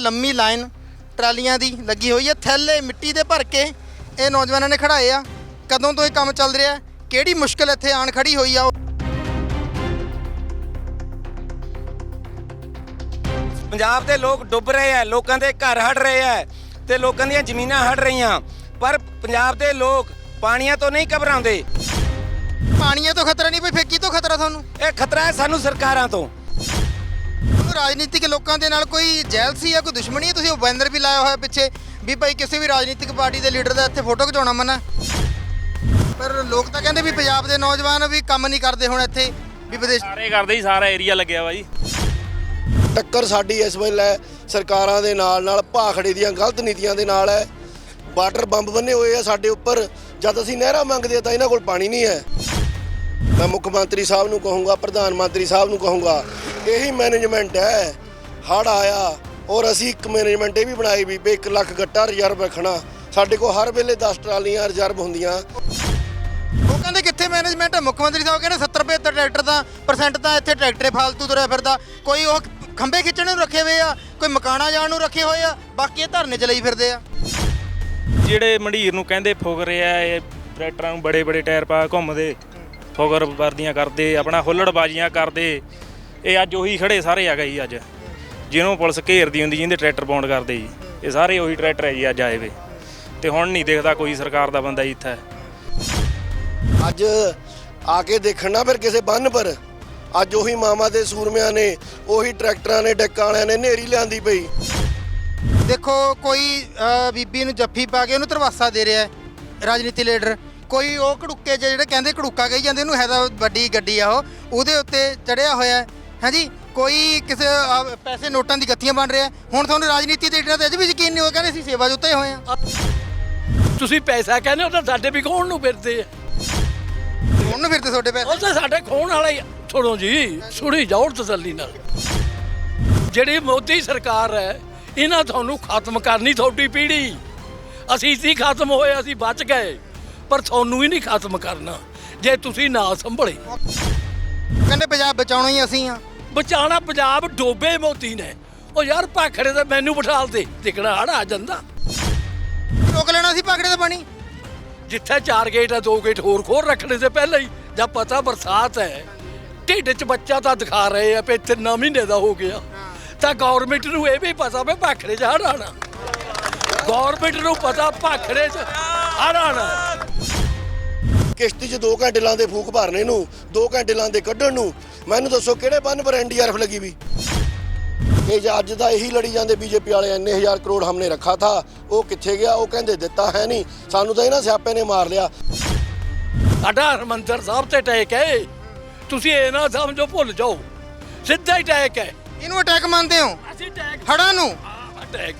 ਆ ਲੰਮੀ ਲਾਈਨ ਟਰਾਲੀਆਂ ਦੀ ਲੱਗੀ ਹੋਈ ਹੈ। ਥੈਲੇ ਮਿੱਟੀ ਦੇ ਭਰ ਕੇ ਇਹ ਨੌਜਵਾਨਾਂ ਨੇ ਖੜਾਏ ਆ। ਕਦੋਂ ਤੋਂ ਇਹ ਕੰਮ ਚੱਲ ਰਿਹਾ ਹੈ? ਕਿਹੜੀ ਮੁਸ਼ਕਲ ਇੱਥੇ ਆਣ ਖੜੀ ਹੋਈ ਆ? ਪੰਜਾਬ ਦੇ ਲੋਕ ਡੁੱਬ ਰਹੇ ਆ ਲੋਕਾਂ ਦੇ ਘਰ ਹੜ ਰਹੇ ਆ ਤੇ ਲੋਕਾਂ ਦੀਆਂ ਜ਼ਮੀਨਾਂ ਹੜ ਰਹੀਆਂ। ਪਰ ਪੰਜਾਬ ਦੇ ਲੋਕ ਪਾਣੀਆਂ ਤੋਂ ਨਹੀਂ ਘਬਰਾਉਂਦੇ। ਪਾਣੀਆਂ ਤੋਂ ਖਤਰਾ ਨਹੀਂ ਪਈ ਫੇਕੀ ਤੋਂ ਖਤਰਾ ਤੁਹਾਨੂੰ? ਇਹ ਖਤਰਾ ਹੈ ਸਾਨੂੰ ਸਰਕਾਰਾਂ ਤੋਂ। ਤੁਹਾਨੂੰ ਰਾਜਨੀਤਿਕ ਲੋਕਾਂ ਦੇ ਨਾਲ ਕੋਈ ਜੈਲਸੀ ਆ ਕੋਈ ਦੁਸ਼ਮਣੀ ਹੈ? ਤੁਸੀਂ ਉਹ ਬੈਨਰ ਵੀ ਲਾਇਆ ਹੋਇਆ ਪਿੱਛੇ ਵੀ ਭਾਈ ਕਿਸੇ ਵੀ ਰਾਜਨੀਤਿਕ ਪਾਰਟੀ ਦੇ ਲੀਡਰ ਦਾ ਇੱਥੇ ਫੋਟੋ ਖਿਚਾਉਣਾ ਮਨਾ। ਪਰ ਲੋਕ ਤਾਂ ਕਹਿੰਦੇ ਵੀ ਪੰਜਾਬ ਦੇ ਨੌਜਵਾਨ ਵੀ ਕੰਮ ਨਹੀਂ ਕਰਦੇ ਹੁਣ ਇੱਥੇ ਵੀ ਵਿਦੇਸ਼ ਸਾਰੇ ਕਰਦੇ ਹੀ ਸਾਰਾ ਏਰੀਆ ਲੱਗਿਆ ਵਾ ਜੀ। ਟੱਕਰ ਸਾਡੀ ਇਸ ਵੇਲੇ ਸਰਕਾਰਾਂ ਦੇ ਨਾਲ ਨਾਲ ਭਾਖੜੇ ਦੀਆਂ ਗਲਤ ਨੀਤੀਆਂ ਦੇ ਨਾਲ ਹੈ। ਵਾਟਰ ਬੰਬ ਬੰਨੇ ਹੋਏ ਆ ਸਾਡੇ ਉੱਪਰ। ਜਦ ਅਸੀਂ ਨਹਿਰਾਂ ਮੰਗਦੇ ਆ ਤਾਂ ਇਹਨਾਂ ਕੋਲ ਪਾਣੀ ਨਹੀਂ ਹੈ। ਮੈਂ ਮੁੱਖ ਮੰਤਰੀ ਸਾਹਿਬ ਨੂੰ ਕਹੂੰਗਾ ਪ੍ਰਧਾਨ ਮੰਤਰੀ ਸਾਹਿਬ ਨੂੰ ਕਹੂੰਗਾ ਇਹੀ ਮੈਨੇਜਮੈਂਟ ਹੈ। ਹੜ ਆਇਆ ਔਰ ਅਸੀਂ ਇੱਕ ਮੈਨੇਜਮੈਂਟ ਇਹ ਵੀ ਬਣਾਈ ਵੀ 1 ਲੱਖ ਗੱਟਾ ਰਿਜ਼ਰਵ ਰੱਖਣਾ। ਸਾਡੇ ਕੋਲ ਹਰ ਵੇਲੇ 10 ਟਰਾਲੀਆਂ ਰਿਜ਼ਰਵ ਹੁੰਦੀਆਂ। ਉਹ ਕਹਿੰਦੇ ਕਿੱਥੇ ਮੈਨੇਜਮੈਂਟ ਹੈ? ਮੁੱਖ ਮੰਤਰੀ ਸਾਹਿਬ ਕਹਿੰਦੇ 70 75 ਟਰੈਕਟਰ ਦਾ ਪਰਸੈਂਟ ਤਾਂ ਇੱਥੇ ਟਰੈਕਟਰੇ ਫਾਲਤੂ ਤੁਰਿਆ ਫਿਰਦਾ। ਕੋਈ ਉਹ ਖੰਭੇ ਖਿੱਚਣ ਨੂੰ ਰੱਖੇ ਹੋਏ ਆ ਕੋਈ ਮਕਾਨਾ ਜਾਣ ਨੂੰ ਰੱਖੇ ਹੋਏ ਆ ਬਾਕੀ ਇਹ ਧਰਨੇ ਚ ਲਈ ਫਿਰਦੇ ਆ। ਜਿਹੜੇ ਮੰਡੀਰ ਨੂੰ ਕਹਿੰਦੇ ਫੁਗ ਰਿਹਾ ਇਹ ਟਰੈਕਟਰਾਂ ਨੂੰ ਬੜੇ ਬੜੇ ਟਾਇਰ ਪਾ ਘੁੰਮਦੇ ਫੁਗਰ ਵਰਦੀਆਂ ਕਰਦੇ ਆਪਣਾ ਹੁੱਲੜਬਾਜ਼ੀਆਂ ਕਰਦੇ। ਇਹ ਅੱਜ ਉਹੀ ਖੜੇ ਸਾਰੇ ਆ ਗਏ ਜੀ ਅੱਜ। ਜਿਹਨੂੰ ਪੁਲਿਸ ਘੇਰਦੀ ਹੁੰਦੀ ਜਿੰਦੇ ਟਰੈਕਟਰ ਬੌਂਡ ਕਰਦੇ ਜੀ। ਇਹ ਸਾਰੇ ਉਹੀ ਟਰੈਕਟਰ ਹੈ ਜੀ ਅੱਜ ਆਏ ਵੇ। ਤੇ ਹੁਣ ਨਹੀਂ ਦਿਖਦਾ ਕੋਈ ਸਰਕਾਰ ਦਾ ਬੰਦਾ ਜੀ ਇੱਥੇ। ਅੱਜ ਆ ਕੇ ਦੇਖਣ ਨਾ ਫਿਰ ਕਿਸੇ ਬੰਨ ਪਰ। ਅੱਜ ਉਹੀ ਮਾਮਾ ਦੇ ਸੂਰਮਿਆਂ ਨੇ ਉਹੀ ਟਰੈਕਟਰਾਂ ਨੇ ਡੱਕਾਂ ਵਾਲਿਆਂ ਨੇ ਨੇਰੀ ਲਿਆਂਦੀ ਪਈ। ਦੇਖੋ ਕੋਈ ਅਹ, ਬੀਬੀ ਨੂੰ ਜੱਫੀ ਪਾ ਕੇ ਉਹਨੂੰ ਤਰਵਾਸਾ ਦੇ ਰਿਹਾ ਹੈ ਰਾਜਨੀਤੀ ਲੀਡਰ। ਕੋਈ ਉਹ ਕੜੁੱਕੇ ਜਿਹੇ ਜਿਹੜੇ ਕਹਿੰਦੇ ਕੜੁੱਕਾ ਕਹੀ ਜਾਂਦੇ ਉਹਨੂੰ ਹੈ ਤਾਂ ਵੱਡੀ ਗੱਡੀ ਆ ਉਹ। ਉਹਦੇ ਉੱਤੇ ਚੜਿਆ ਹੋਇਆ ਹੈ। ਹਾਂਜੀ ਕੋਈ ਕਿਸੇ ਅਹ, ਪੈਸੇ ਨੋਟਾਂ ਦੀ ਗੱਥੀਆਂ ਬਣ ਰਿਹਾ। ਹੁਣ ਤੁਹਾਨੂੰ ਰਾਜਨੀਤੀ ਦੇ ਲੀਡਰਾਂ ਤੇ ਅਜੇ ਵੀ ਯਕੀਨ ਨਹੀਂ ਹੋਇਆ ਕਹਿੰਦੇ ਅਸੀਂ ਸੇਵਾ ਜੁੱਤੇ ਹੋਏ ਆ ਤੁਸੀਂ ਪੈਸਾ ਕਹਿੰਦੇ ਉਹ ਤਾਂ ਸਾਡੇ ਵੀ ਖੋਣ ਨੂੰ ਫਿਰਦੇ ਆ? ਹੁਣ ਨੂੰ ਫਿਰਦੇ ਤੁਹਾਡੇ ਪੈਸੇ? ਉਹ ਤਾਂ ਸਾਡੇ ਖੋਣ ਵਾਲੇ ਹੀ ਆ। ਸੁਣੋ ਜੀ ਸੁਣੀ ਜਾਓ ਤਸੱਲੀ ਨਾਲ। ਜਿਹੜੀ ਮੋਦੀ ਸਰਕਾਰ ਹੈ ਇਹਨਾਂ ਤੁਹਾਨੂੰ ਖਤਮ ਕਰਨੀ ਤੁਹਾਡੀ ਪੀੜ੍ਹੀ। ਅਸੀਂ ਸੀ ਖਤਮ ਹੋਏ ਅਸੀਂ ਬਚ ਗਏ ਪਰ ਤੁਹਾਨੂੰ ਹੀ ਨਹੀਂ ਖਤਮ ਕਰਨਾ। ਜੇ ਤੁਸੀਂ ਨਾ ਸੰਭਲੇ। ਕਹਿੰਦੇ ਪੰਜਾਬ ਬਚਾਉਣਾ ਹੀ ਅਸੀਂ ਆ ਬਚਾਣਾ ਪੰਜਾਬ ਡੋਬੇ ਮੋਦੀ ਨੇ। ਉਹ ਯਾਰ ਭਾਖੜੇ ਤੇ ਮੈਨੂੰ ਬਿਠਾਲ ਦੇ ਟਿਕਣਾ ਹੜ ਆ ਜਾਂਦਾ। ਰੋਕ ਲੈਣਾ ਸੀ ਪਾਕੜੇ ਦਾ ਪਾਣੀ? ਜਿੱਥੇ ਚਾਰ ਗੇਟ ਆ ਦੋ ਗੇਟ ਹੋਰ ਖੋਲ ਰੱਖਣੇ ਤੇ ਪਹਿਲਾਂ ਹੀ। ਜਦ ਪਤਾ ਬਰਸਾਤ ਹੈ। ਢਿੱਡ 'ਚ ਬੱਚਾ ਤਾਂ ਦਿਖਾ ਰਹੇ ਆ ਵੀ ਤਿੰਨ ਮਹੀਨੇ ਦਾ ਹੋ ਗਿਆ। ਤਾਂ ਗਵਰਨਮੈਂਟ ਨੂੰ ਇਹ ਵੀ ਪਤਾ ਵੀ ਭਾਖੜੇ 'ਚ ਹੜ੍ਹ ਆਣਾ ਗਵਰਨਮੈਂਟ ਨੂੰ ਪਤਾ ਭਾਖੜੇ 'ਚ ਹੜ੍ਹ ਆਣਾ ਕਿਸ਼ਤੀ 'ਚ 2 ਘੰਟੇ ਲਾਉਂਦੇ ਫੂਕ ਭਰਨੇ ਨੂੰ 2 ਘੰਟੇ ਲਾਉਂਦੇ ਕੱਢਣ ਨੂੰ। ਮੈਨੂੰ ਦੱਸੋ ਕਿਹੜੇ ਬੰਨ ਪਰ ਐਨਡੀਆਰਐਫ ਲੱਗੀ ਵੀ? ਇਹ ਜੇ ਅੱਜ ਦਾ ਇਹੀ ਲੜੀ ਜਾਂਦੇ ਬੀਜੇਪੀ ਵਾਲੇ ਇੰਨੇ ਹਜ਼ਾਰ ਕਰੋੜ ਹਮਨੇ ਰੱਖਾ ਥਾ ਉਹ ਕਿੱਥੇ ਗਿਆ? ਉਹ ਕਹਿੰਦੇ ਦਿੱਤਾ ਹੈ ਨਹੀਂ। ਸਾਨੂੰ ਤਾਂ ਇਹਨਾਂ ਸਿਆਪੇ ਨੇ ਮਾਰ ਲਿਆ। ਸਾਡਾ ਹਰਮੰਦਰ ਸਾਹਿਬ ਤੇ ਅਟੈਕ ਹੈ। ਤੁਸੀਂ ਇਹ ਨਾ ਸਮਝੋ ਭੁੱਲ ਜਾਓ। ਸਿੱਧਾ ਹੀ ਅਟੈਕ ਹੈ। ਇਹਨੂੰ ਅਟੈਕ ਮੰਨਦੇ ਹੋ? ਅਸੀਂ ਅਟੈਕ ਹੜਾਂ ਨੂੰ। ਅਟੈਕ।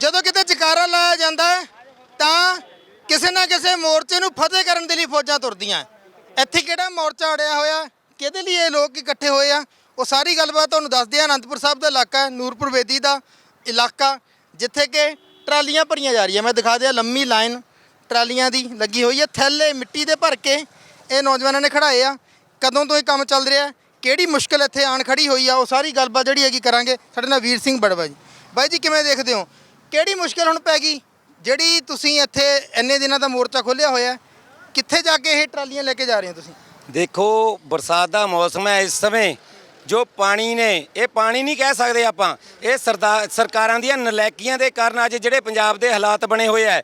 ਜਦੋਂ ਕਿਤੇ ਜਕਾਰਾ ਲਾਇਆ ਜਾਂਦਾ ਤਾਂ ਕਿਸੇ ਨਾ ਕਿਸੇ ਮੋਰਚੇ ਨੂੰ ਫਤਿਹ ਕਰਨ ਦੇ ਲਈ ਫੌਜਾਂ ਤੁਰਦੀਆਂ ਇੱਥੇ ਕਿਹੜਾ ਮੋਰਚਾ ਅੜਿਆ ਹੋਇਆ? ਕਿਹਦੇ ਲਈ ਇਹ ਲੋਕ ਇਕੱਠੇ ਹੋਏ ਆ? ਉਹ ਸਾਰੀ ਗੱਲਬਾਤ ਤੁਹਾਨੂੰ ਦੱਸਦੇ ਆ। ਅਨੰਦਪੁਰ ਸਾਹਿਬ ਦਾ ਇਲਾਕਾ ਨੂਰਪੁਰ ਵੇਦੀ ਦਾ ਇਲਾਕਾ, ਜਿੱਥੇ ਕਿ ਟਰਾਲੀਆਂ ਭਰੀਆਂ ਜਾ ਰਹੀਆਂ। ਮੈਂ ਦਿਖਾ ਦਿਆਂ ਲੰਮੀ ਲਾਈਨ ਟਰਾਲੀਆਂ ਦੀ ਲੱਗੀ ਹੋਈ ਹੈ। ਥੈਲੇ ਮਿੱਟੀ ਦੇ ਭਰ ਕੇ ਇਹ ਨੌਜਵਾਨਾਂ ਨੇ ਖੜਾਏ ਆ। ਕਦੋਂ ਤੋਂ ਇਹ ਕੰਮ ਚੱਲ ਰਿਹਾ ਕਿਹੜੀ ਮੁਸ਼ਕਲ ਇੱਥੇ ਆਣ ਖੜੀ ਹੋਈ ਆ? ਉਹ ਸਾਰੀ ਗੱਲਬਾਤ ਜਿਹੜੀ ਹੈਗੀ ਕਰਾਂਗੇ। ਸਾਡੇ ਨਾਲ ਵੀਰ ਸਿੰਘ ਬੜਵਾ ਜੀ। ਬਾਈ ਜੀ, ਕਿਵੇਂ ਦੇਖਦੇ ਹੋ? ਕਿਹੜੀ ਮੁਸ਼ਕਲ ਹੁਣ ਪੈ ਗਈ? ਜਿਹੜੀ ਤੁਸੀਂ ਇੱਥੇ ਇੰਨੇ ਦਿਨਾਂ ਦਾ ਮੋਰਚਾ ਖੋਲ੍ਹਿਆ ਹੋਇਆ, ਕਿੱਥੇ ਜਾ ਕੇ ਇਹ ਟਰਾਲੀਆਂ ਲੈ ਕੇ ਜਾ ਰਹੇ ਹੋ ਤੁਸੀਂ? ਦੇਖੋ, ਬਰਸਾਤ ਦਾ ਮੌਸਮ ਹੈ ਇਸ ਸਮੇਂ। ਜੋ ਪਾਣੀ ਨੇ, ਇਹ ਪਾਣੀ ਨਹੀਂ ਕਹਿ ਸਕਦੇ ਆਪਾਂ। ਇਹ ਸਰਦਾ, ਸਰਕਾਰਾਂ ਦੀਆਂ ਨਲੈਕੀਆਂ ਦੇ ਕਾਰਨ ਅੱਜ ਜਿਹੜੇ ਪੰਜਾਬ ਦੇ ਹਾਲਾਤ ਬਣੇ ਹੋਏ ਆ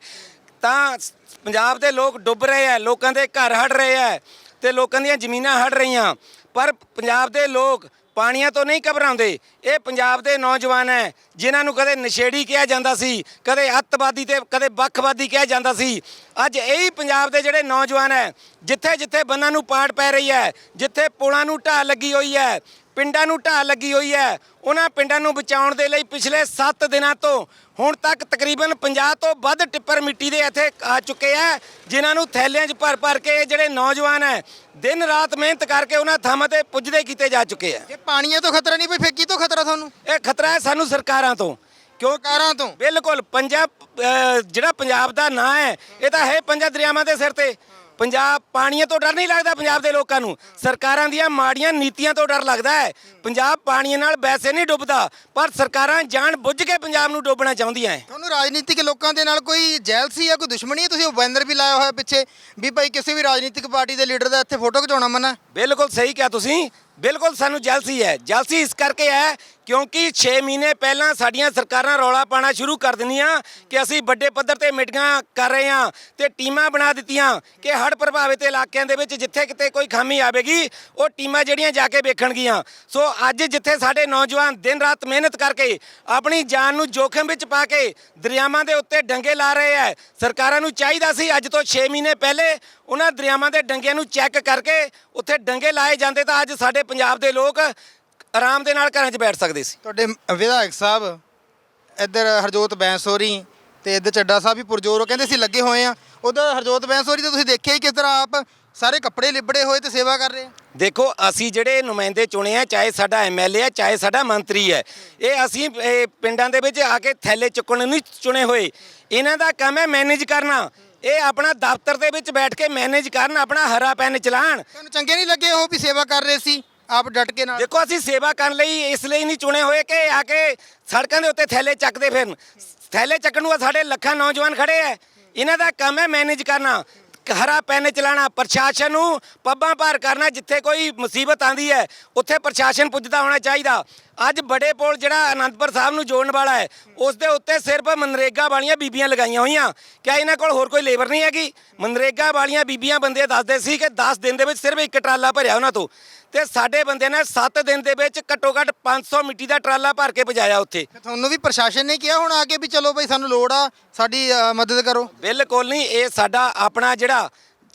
ਤਾਂ ਪੰਜਾਬ ਦੇ ਲੋਕ ਡੁੱਬ ਰਹੇ ਆ ਲੋਕਾਂ ਦੇ ਘਰ ਹੜ ਰਹੇ ਆ ਤੇ ਲੋਕਾਂ ਦੀਆਂ ਜ਼ਮੀਨਾਂ ਹੜ ਰਹੀਆਂ। ਪਰ ਪੰਜਾਬ ਦੇ ਲੋਕ ਪਾਣੀਆਂ ਤੋਂ ਨਹੀਂ ਘਬਰਾਉਂਦੇ। ਇਹ ਪੰਜਾਬ ਦੇ ਨੌਜਵਾਨ ਹੈ, ਜਿਨ੍ਹਾਂ ਨੂੰ ਕਦੇ ਨਸ਼ੇੜੀ ਕਿਹਾ ਜਾਂਦਾ ਸੀ, ਕਦੇ ਅੱਤਵਾਦੀ ਤੇ ਕਦੇ ਵੱਖਵਾਦੀ ਕਿਹਾ ਜਾਂਦਾ ਸੀ। ਅੱਜ ਇਹੀ ਪੰਜਾਬ ਦੇ ਜਿਹੜੇ ਨੌਜਵਾਨ ਹੈ, ਜਿੱਥੇ ਜਿੱਥੇ ਬੰਨਾਂ ਨੂੰ ਪਾੜ ਪੈ ਰਹੀ ਹੈ, ਜਿੱਥੇ ਪੁਲਾਂ ਨੂੰ ਢਾਹ ਲੱਗੀ ਹੋਈ ਹੈ, ਪਿੰਡਾਂ ਨੂੰ ਢਾਹ ਲੱਗੀ ਹੋਈ ਹੈ, ਉਹਨਾਂ ਪਿੰਡਾਂ ਨੂੰ ਬਚਾਉਣ ਦੇ ਲਈ ਪਿਛਲੇ 7 ਦਿਨਾਂ ਤੋਂ ਹੁਣ ਤੱਕ ਤਕਰੀਬਨ 50 ਤੋਂ ਵੱਧ ਟਿੱਪਰ ਮਿੱਟੀ ਦੇ ਇੱਥੇ ਆ ਚੁੱਕੇ ਆ ਜਿਨ੍ਹਾਂ ਨੂੰ ਥੈਲਿਆਂ 'ਚ ਭਰ ਭਰ ਕੇ ਇਹ ਜਿਹੜੇ ਨੌਜਵਾਨ ਹੈ, ਦਿਨ ਰਾਤ ਮਿਹਨਤ ਕਰਕੇ ਉਹਨਾਂ ਥਾਵਾਂ ਤੇ ਪੁੱਜਦੇ ਕੀਤੇ ਜਾ ਚੁੱਕੇ ਆ ਜੇ ਪਾਣੀਆਂ ਤੋਂ ਖਤਰਾ ਨਹੀਂ ਪਈ ਫੇਕੀ ਤੋਂ ਖਤਰਾ ਤੁਹਾਨੂੰ? ਇਹ ਖਤਰਾ ਹੈ ਸਾਨੂੰ ਸਰਕਾਰਾਂ ਤੋਂ। ਕਿਉਂ ਸਰਕਾਰਾਂ ਤੋਂ? ਬਿਲਕੁਲ ਪੰਜਾਬ ਅਹ, ਜਿਹੜਾ ਪੰਜਾਬ ਦਾ ਨਾਂ ਹੈ ਇਹ ਤਾਂ ਹੈ ਪੰਜਾਂ ਦਰਿਆਵਾਂ ਦੇ ਸਿਰ ਤੇ। ਪੰਜਾਬ ਪਾਣੀਆਂ ਤੋਂ ਡਰ ਨਹੀਂ ਲੱਗਦਾ ਪੰਜਾਬ ਦੇ ਲੋਕਾਂ ਨੂੰ। ਸਰਕਾਰਾਂ ਦੀਆਂ ਮਾੜੀਆਂ ਨੀਤੀਆਂ ਤੋਂ ਡਰ ਲੱਗਦਾ ਹੈ। ਪੰਜਾਬ ਪਾਣੀਆਂ ਨਾਲ ਵੈਸੇ ਨਹੀਂ ਡੁੱਬਦਾ ਪਰ ਸਰਕਾਰਾਂ ਜਾਣ ਬੁੱਝ ਕੇ ਪੰਜਾਬ ਨੂੰ ਡੋਬਣਾ ਚਾਹੁੰਦੀਆਂ ਹੈ। ਤੁਹਾਨੂੰ ਰਾਜਨੀਤਿਕ ਲੋਕਾਂ ਦੇ ਨਾਲ ਕੋਈ ਜੈਲਸੀ ਹੈ ਕੋਈ ਦੁਸ਼ਮਣੀ ਹੈ? ਤੁਸੀਂ ਉਹ ਬੈਨਰ ਵੀ ਲਾਇਆ ਹੋਇਆ ਪਿੱਛੇ ਵੀ ਭਾਈ ਕਿਸੇ ਵੀ ਰਾਜਨੀਤਿਕ ਪਾਰਟੀ ਦੇ ਲੀਡਰ ਦਾ ਇੱਥੇ ਫੋਟੋ ਖਿਚਾਉਣਾ ਮਨਾ। ਬਿਲਕੁਲ ਸਹੀ ਕਿਹਾ ਤੁਸੀਂ। ਬਿਲਕੁਲ ਸਾਨੂੰ ਜਲਸੀ ਹੈ। ਜਲਸੀ ਇਸ ਕਰਕੇ ਹੈ ਕਿਉਂਕਿ 6 ਮਹੀਨੇ ਪਹਿਲਾਂ ਸਾਡੀਆਂ ਸਰਕਾਰਾਂ ਰੌਲਾ ਪਾਣਾ ਸ਼ੁਰੂ ਕਰ ਦਿੰਦੀਆਂ ਕਿ ਅਸੀਂ ਵੱਡੇ ਪੱਧਰ ਤੇ ਮੀਟਿੰਗਾਂ ਕਰ ਰਹੇ ਹਾਂ ਤੇ ਟੀਮਾਂ ਬਣਾ ਦਿੱਤੀਆਂ ਕਿ ਹੜ੍ਹ ਪ੍ਰਭਾਵਿਤ ਇਲਾਕਿਆਂ ਦੇ ਵਿੱਚ ਜਿੱਥੇ ਕਿਤੇ ਕੋਈ ਖਾਮੀ ਆਵੇਗੀ, ਉਹ ਟੀਮਾਂ ਜਿਹੜੀਆਂ ਜਾ ਕੇ ਵੇਖਣਗੀਆਂ। ਸੋ ਅੱਜ ਜਿੱਥੇ ਸਾਡੇ ਨੌਜਵਾਨ ਦਿਨ ਰਾਤ ਮਿਹਨਤ ਕਰਕੇ ਆਪਣੀ ਜਾਨ ਨੂੰ ਜੋਖਮ ਵਿੱਚ ਪਾ ਕੇ ਦਰਿਆਵਾਂ ਦੇ ਉੱਤੇ ਡੰਗੇ ਲਾ ਰਹੇ ਹੈ, ਸਰਕਾਰਾਂ ਨੂੰ ਚਾਹੀਦਾ ਸੀ ਅੱਜ ਤੋਂ 6 ਮਹੀਨੇ ਪਹਿਲੇ ਉਹਨਾਂ ਦਰਿਆਵਾਂ ਦੇ ਡੰਗਿਆਂ ਨੂੰ ਚੈੱਕ ਕਰਕੇ ਉੱਥੇ ਡੰਗੇ ਲਾਏ ਜਾਂਦੇ ਤਾਂ ਅੱਜ ਸਾਡੇ ਪੰਜਾਬ ਦੇ ਲੋਕ ਆਰਾਮ ਦੇ ਨਾਲ ਘਰਾਂ 'ਚ ਬੈਠ ਸਕਦੇ ਸੀ। ਤੁਹਾਡੇ ਵਿਧਾਇਕ ਸਾਹਿਬ ਇੱਧਰ ਹਰਜੋਤ ਬੈਂਸੋਰੀ ਤੇ ਇੱਧਰ ਚੱਡਾ ਸਾਹਿਬ ਵੀ ਪੁਰਜੋਰ ਉਹ ਕਹਿੰਦੇ ਸੀ ਲੱਗੇ ਹੋਏ ਆ ਉਧਰ ਹਰਜੋਤ ਬੈਂਸੋਰੀ ਤੇ ਤੁਸੀਂ ਦੇਖਿਆ ਹੀ ਕਿਸ ਤਰ੍ਹਾਂ ਆਪ ਸਾਰੇ ਕੱਪੜੇ ਲਿਬੜੇ ਹੋਏ ਤੇ ਸੇਵਾ ਕਰ ਰਹੇ ਆ ਦੇਖੋ ਅਸੀਂ ਜਿਹੜੇ ਨੁਮਾਇੰਦੇ ਚੁਣੇ ਆ ਚਾਹੇ ਸਾਡਾ ਐਮਐਲਏ ਹੈ ਚਾਹੇ ਸਾਡਾ ਮੰਤਰੀ ਹੈ ਇਹ ਅਸੀਂ ਇਹ ਪਿੰਡਾਂ ਦੇ ਵਿੱਚ ਆ ਕੇ ਥੈਲੇ ਚੁੱਕਣ ਨਹੀਂ ਚੁਣੇ ਹੋਏ। ਇਹਨਾਂ ਦਾ ਕੰਮ ਹੈ ਮੈਨੇਜ ਕਰਨਾ। ਇਹ ਆਪਣਾ ਦਫ਼ਤਰ ਦੇ ਵਿੱਚ ਬੈਠ ਕੇ ਮੈਨੇਜ ਕਰਨ ਆਪਣਾ ਹਰਾ ਪੈਨ ਚਲਾਣ ਤੁਹਾਨੂੰ ਚੰਗੇ ਨਹੀਂ ਲੱਗੇ ਉਹ ਵੀ ਸੇਵਾ ਕਰ ਰਹੇ ਸੀ? ਆਪ ਡਟ ਕੇ ਨਾਲ। ਦੇਖੋ, ਅਸੀਂ ਸੇਵਾ ਕਰਨ ਲਈ ਇਸ ਲਈ ਨਹੀਂ ਚੁਣੇ ਹੋਏ ਕਿ ਆ ਕੇ ਸੜਕਾਂ ਦੇ ਉੱਤੇ ਥੈਲੇ ਚੱਕਦੇ ਫਿਰਨ। ਥੈਲੇ ਚੱਕਣ ਨੂੰ ਸਾਡੇ ਲੱਖਾਂ ਨੌਜਵਾਨ ਖੜੇ ਐ। ਇਹਨਾਂ ਦਾ ਕੰਮ ਹੈ ਮੈਨੇਜ ਕਰਨਾ। ਹਰਾ ਪੈਨ ਚਲਾਣਾ, ਪ੍ਰਸ਼ਾਸਨ ਨੂੰ ਪੱਬਾਂ ਭਾਰ ਕਰਨਾ, ਜਿੱਥੇ ਕੋਈ ਮੁਸੀਬਤ ਆਂਦੀ ਹੈ ਉੱਥੇ ਪ੍ਰਸ਼ਾਸਨ ਪੁੱਜਦਾ ਹੋਣਾ ਚਾਹੀਦਾ। ਅੱਜ ਬੜੇ ਪੁਲ ਜਿਹੜਾ ਅਨੰਦਪੁਰ ਸਾਹਿਬ ਨੂੰ ਜੋੜਨ ਵਾਲਾ ਹੈ ਉਸ ਦੇ ਉੱਤੇ ਸਿਰਫ ਮਨਰੇਗਾ ਵਾਲੀਆਂ ਬੀਬੀਆਂ ਲਗਾਈਆਂ ਹੋਈਆਂ। ਕਿਆ ਇਹਨਾਂ ਕੋਲ ਹੋਰ ਕੋਈ ਲੇਬਰ ਨਹੀਂ ਹੈਗੀ? ਮਨਰੇਗਾ ਵਾਲੀਆਂ ਬੀਬੀਆਂ ਬੰਦੇ ਦੱਸਦੇ ਸੀ ਕਿ 10 ਦਿਨ ਦੇ ਵਿੱਚ ਸਿਰਫ ਇੱਕ ਟਰਾਲਾ ਭਰਿਆ ਉਹਨਾਂ ਤੋਂ। ਤੇ ਸਾਡੇ ਬੰਦੇ ਨੇ 7 ਦਿਨ ਦੇ ਵਿੱਚ ਘੱਟੋ ਘੱਟ 500 ਮਿੱਟੀ ਦਾ ਟਰਾਲਾ ਭਰ ਕੇ ਪਜਾਇਆ ਉੱਥੇ। ਤੁਹਾਨੂੰ ਵੀ ਪ੍ਰਸ਼ਾਸਨ ਨੇ ਕਿਹਾ ਹੁਣ ਆ ਕੇ ਵੀ ਚਲੋ ਭਾਈ ਸਾਨੂੰ ਲੋੜ ਆ ਸਾਡੀ ਅ, ਮਦਦ ਕਰੋ। ਬਿਲਕੁਲ ਨਹੀਂ ਇਹ ਸਾਡਾ ਆਪਣਾ ਜਿਹੜਾ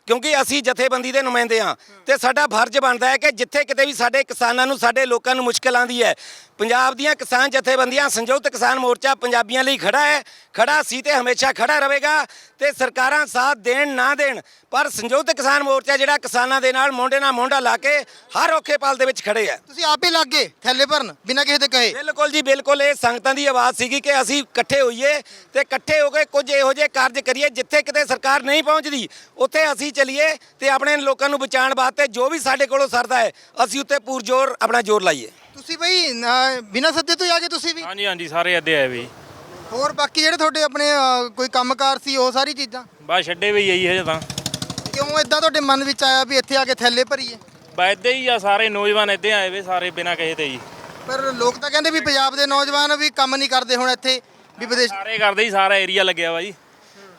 ਕਿਉਂਕਿ ਅਸੀਂ ਜਥੇਬੰਦੀ ਦੇ ਨੁਮਾਇੰਦੇ ਆ ਤੇ ਸਾਡਾ ਫਰਜ਼ ਬਣਦਾ ਹੈ ਕਿ ਜਿੱਥੇ ਕਿਤੇ ਵੀ ਸਾਡੇ ਕਿਸਾਨਾਂ ਨੂੰ ਸਾਡੇ ਲੋਕਾਂ ਨੂੰ ਮੁਸ਼ਕਲ ਆਂਦੀ ਹੈ ਪੰਜਾਬ ਦੀਆਂ ਕਿਸਾਨ ਜਥੇਬੰਦੀਆਂ ਸੰਯੁਕਤ ਕਿਸਾਨ ਮੋਰਚਾ ਪੰਜਾਬੀਆਂ ਲਈ ਖੜਾ ਹੈ। ਖੜਾ ਸੀ ਤੇ ਹਮੇਸ਼ਾ ਖੜਾ ਰਹੇਗਾ ਤੇ ਸਰਕਾਰਾਂ ਸਾਥ ਦੇਣ ਨਾ ਦੇਣ ਪਰ ਸੰਯੁਕਤ ਕਿਸਾਨ ਮੋਰਚਾ ਜਿਹੜਾ ਕਿਸਾਨਾਂ ਦੇ ਨਾਲ ਮੋਢੇ ਨਾਲ ਮੋਢਾ ਲਾ ਕੇ ਹਰ ਔਖੇ ਪਲ ਦੇ ਵਿੱਚ ਖੜੇ ਹੈ। ਤੁਸੀਂ ਆਪੇ ਲੱਗ ਗਏ ਥੈਲੇ ਭਰਨ ਬਿਨਾਂ ਕਿਸੇ ਦੇ ਕਹੇ। ਬਿਲਕੁਲ ਜੀ ਬਿਲਕੁਲ ਇਹ ਸੰਗਤਾਂ ਦੀ ਆਵਾਜ਼ ਸੀਗੀ ਕਿ ਅਸੀਂ ਇਕੱਠੇ ਹੋਈਏ ਤੇ ਇਕੱਠੇ ਹੋ ਕੇ ਕੁਝ ਇਹੋ ਜਿਹੇ ਕਾਰਜ ਕਰੀਏ ਜਿੱਥੇ ਕਿਤੇ ਸਰਕਾਰ ਨਹੀਂ ਪਹੁੰਚਦੀ ਉੱਥੇ ਅਸੀਂ ਚੱਲੀਏ ਤੇ ਆਪਣੇ ਲੋਕਾਂ ਨੂੰ ਬਚਾਉਣ ਵਾਸਤੇ ਜੋ ਵੀ ਸਾਡੇ ਕੋਲੋਂ ਸਰਦਾ ਹੈ ਅਸੀਂ ਉੱਤੇ ਪੂਰਜੋਰ ਆਪਣਾ ਜ਼ੋਰ ਲਾਈਏ। ਤੁਸੀਂ ਅ, ਬਿਨਾਂ ਸੱਦੇ ਤੋਂ ਹੀ ਆ ਗਏ ਤੁਸੀਂ ਵੀ? ਹਾਂਜੀ ਹਾਂਜੀ ਸਾਰੇ ਅੱਦੇ ਆਏ ਬਈ। ਹੋਰ ਬਾਕੀ ਜਿਹੜੇ ਤੁਹਾਡੇ ਆਪਣੇ ਅ, ਕੋਈ ਕੰਮਕਾਰ ਸੀ ਉਹ ਸਾਰੀ ਚੀਜ਼ਾਂ? ਬਸ ਛੱਡੇ ਵੀ ਆਈ ਹਜੇ ਤਾਂ। ਕਿਉਂ ਇਦਾਂ ਤੁਹਾਡੇ ਮਨ ਵਿੱਚ ਆਇਆ ਵੀ ਇੱਥੇ ਆ ਕੇ ਥੈਲੇ ਭਰੀਏ? ਬਾ ਇੱਦਾਂ ਹੀ ਆ ਸਾਰੇ ਨੌਜਵਾਨ ਇੱਦਾਂ ਆਏ ਵੇ ਸਾਰੇ ਬਿਨਾਂ ਕਹੇ ਤੇ ਜੀ। ਪਰ ਲੋਕ ਤਾਂ ਕਹਿੰਦੇ ਵੀ ਪੰਜਾਬ ਦੇ ਨੌਜਵਾਨ ਵੀ ਕੰਮ ਨਹੀਂ ਕਰਦੇ ਹੁਣ ਇੱਥੇ ਵੀ ਵਿਦੇਸ਼ ਸਾਰੇ ਕਰਦੇ ਹੀ ਸਾਰਾ ਏਰੀਆ ਲੱਗਿਆ ਵਾ ਜੀ।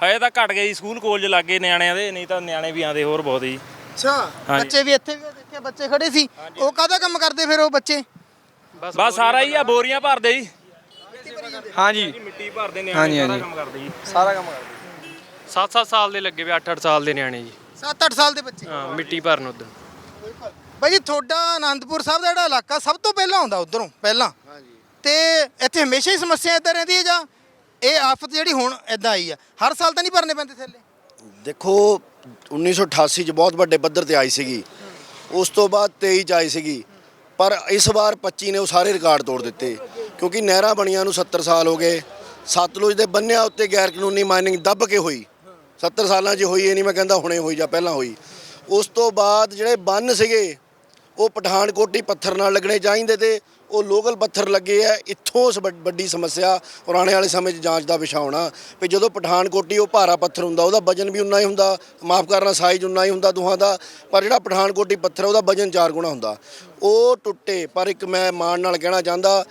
ਹਜੇ ਤਾਂ ਘਟ ਗਏ ਜੀ ਸਕੂਲ ਕਾਲਜ ਲੱਗੇ ਨਿਆਣਿਆਂ ਦੇ ਨਹੀਂ ਤਾਂ ਨਿਆਣੇ ਵੀ ਆਂਦੇ ਹੋਰ ਬਹੁਤ ਜੀ। ਅੱਛਾ ਹਾਂਜੀ। ਬੱਚੇ ਵੀ ਇੱਥੇ ਵੀ ਦੇਖਿਆ ਬੱਚੇ ਖੜੇ ਸੀ। ਉਹ ਕਾਹਦਾ ਕੰਮ ਕਰਦੇ ਫਿਰ ਉਹ ਬੱਚੇ? ਬਸ ਸਾਰਾ ਹੀ ਆ ਬੋਰੀਆਂ ਭਰਦੇ ਜੀ। ਹਾਂਜੀ। ਮਿੱਟੀ ਭਰਦੇ ਨਿਆਣੇ ਸਾਰਾ ਕੰਮ ਕਰਦੇ ਜੀ। ਸਾਰਾ ਕੰਮ ਕਰਦੇ 7-7 ਸਾਲ ਦੇ ਲੱਗੇ ਵੇ 8-8 ਸਾਲ ਦੇ ਨਿਆਣੇ ਜੀ। 7-8 ਸਾਲ ਦੇ ਬੱਚੇ। ਹਾਂ ਮਿੱਟੀ ਭਰਨ ਉਦੋਂ ਬਾਈ ਜੀ ਤੁਹਾਡਾ ਆਨੰਦਪੁਰ ਸਾਹਿਬ ਦਾ ਜਿਹੜਾ ਇਲਾਕਾ ਸਭ ਤੋਂ ਪਹਿਲਾਂ ਆਉਂਦਾ ਉਧਰੋਂ ਪਹਿਲਾਂ। ਤੇ ਇੱਥੇ ਹਮੇਸ਼ਾ ਹੀ ਸਮੱਸਿਆ ਇਦਾਂ ਰਹਿੰਦੀ ਹੈ ਜਾਂ ਇਹ ਆਫਤ ਜਿਹੜੀ ਹੁਣ ਇਦਾਂ ਆਈ ਆ? ਹਰ ਸਾਲ ਤਾਂ ਨਹੀਂ ਭਰਨੇ ਪੈਂਦੇ ਥੱਲੇ? ਦੇਖੋ 1988 ਚ ਬਹੁਤ ਵੱਡੇ ਪੱਧਰ ਤੇ ਆਈ ਸੀਗੀ। ਉਸ ਤੋਂ ਬਾਅਦ 23 ਚ ਆਈ ਸੀਗੀ। ਪਰ ਇਸ ਵਾਰ 25 ਨੇ ਉਹ ਸਾਰੇ ਰਿਕਾਰਡ ਤੋੜ ਦਿੱਤੇ। ਕਿਉਂਕਿ ਨਹਿਰਾਂ ਬਣੀਆਂ ਨੂੰ 70 ਸਾਲ ਹੋ ਗਏ। ਸਤਲੁਜ ਦੇ ਬੰਨਿਆਂ ਉੱਤੇ ਗੈਰ ਕਾਨੂੰਨੀ ਮਾਈਨਿੰਗ ਦੱਬ ਕੇ ਹੋਈ। 70 ਸਾਲਾਂ 'ਚ ਹੋਈ, ਇਹ ਨਹੀਂ ਮੈਂ ਕਹਿੰਦਾ ਹੁਣੇ ਹੋਈ ਜਾਂ ਪਹਿਲਾਂ ਹੋਈ। ਉਸ ਤੋਂ ਬਾਅਦ ਜਿਹੜੇ ਬੰਨ ਸੀਗੇ, ਉਹ ਪਠਾਨਕੋਟੀ ਪੱਥਰ ਨਾਲ ਲੱਗਣੇ ਚਾਹੀਦੇ ਤੇ ਉਹ ਲੋਕਲ ਪੱਥਰ ਲੱਗੇ ਆ ਇੱਥੋਂ ਸ- ਵੱਡ- ਵੱਡੀ ਸਮੱਸਿਆ ਔਰ ਆਉਣੇ ਵਾਲੇ ਸਮੇਂ 'ਚ ਜਾਂਚ ਦਾ ਵਿਸ਼ਾ ਹੋਣਾ ਵੀ ਜਦੋਂ ਪਠਾਨਕੋਟੀ ਉਹ ਭਾਰਾ ਪੱਥਰ ਹੁੰਦਾ ਉਹਦਾ ਵਜਨ ਵੀ ਉਨਾ ਹੀ ਹੁੰਦਾ ਮਾਫ ਕਰਨਾ ਸਾਈਜ਼ ਉਨਾ ਹੀ ਹੁੰਦਾ ਦੋਹਾਂ ਦਾ ਪਰ ਜਿਹੜਾ ਪਠਾਨਕੋਟੀ ਪੱਥਰ ਆ, ਉਹਦਾ ਵਜਨ ਚਾਰ ਗੁਣਾ ਹੁੰਦਾ। ਉਹ ਟੁੱਟੇ ਪਰ ਇੱਕ ਮੈਂ ਮਾਣ ਨਾਲ ਕਹਿਣਾ ਚਾਹੁੰਦਾ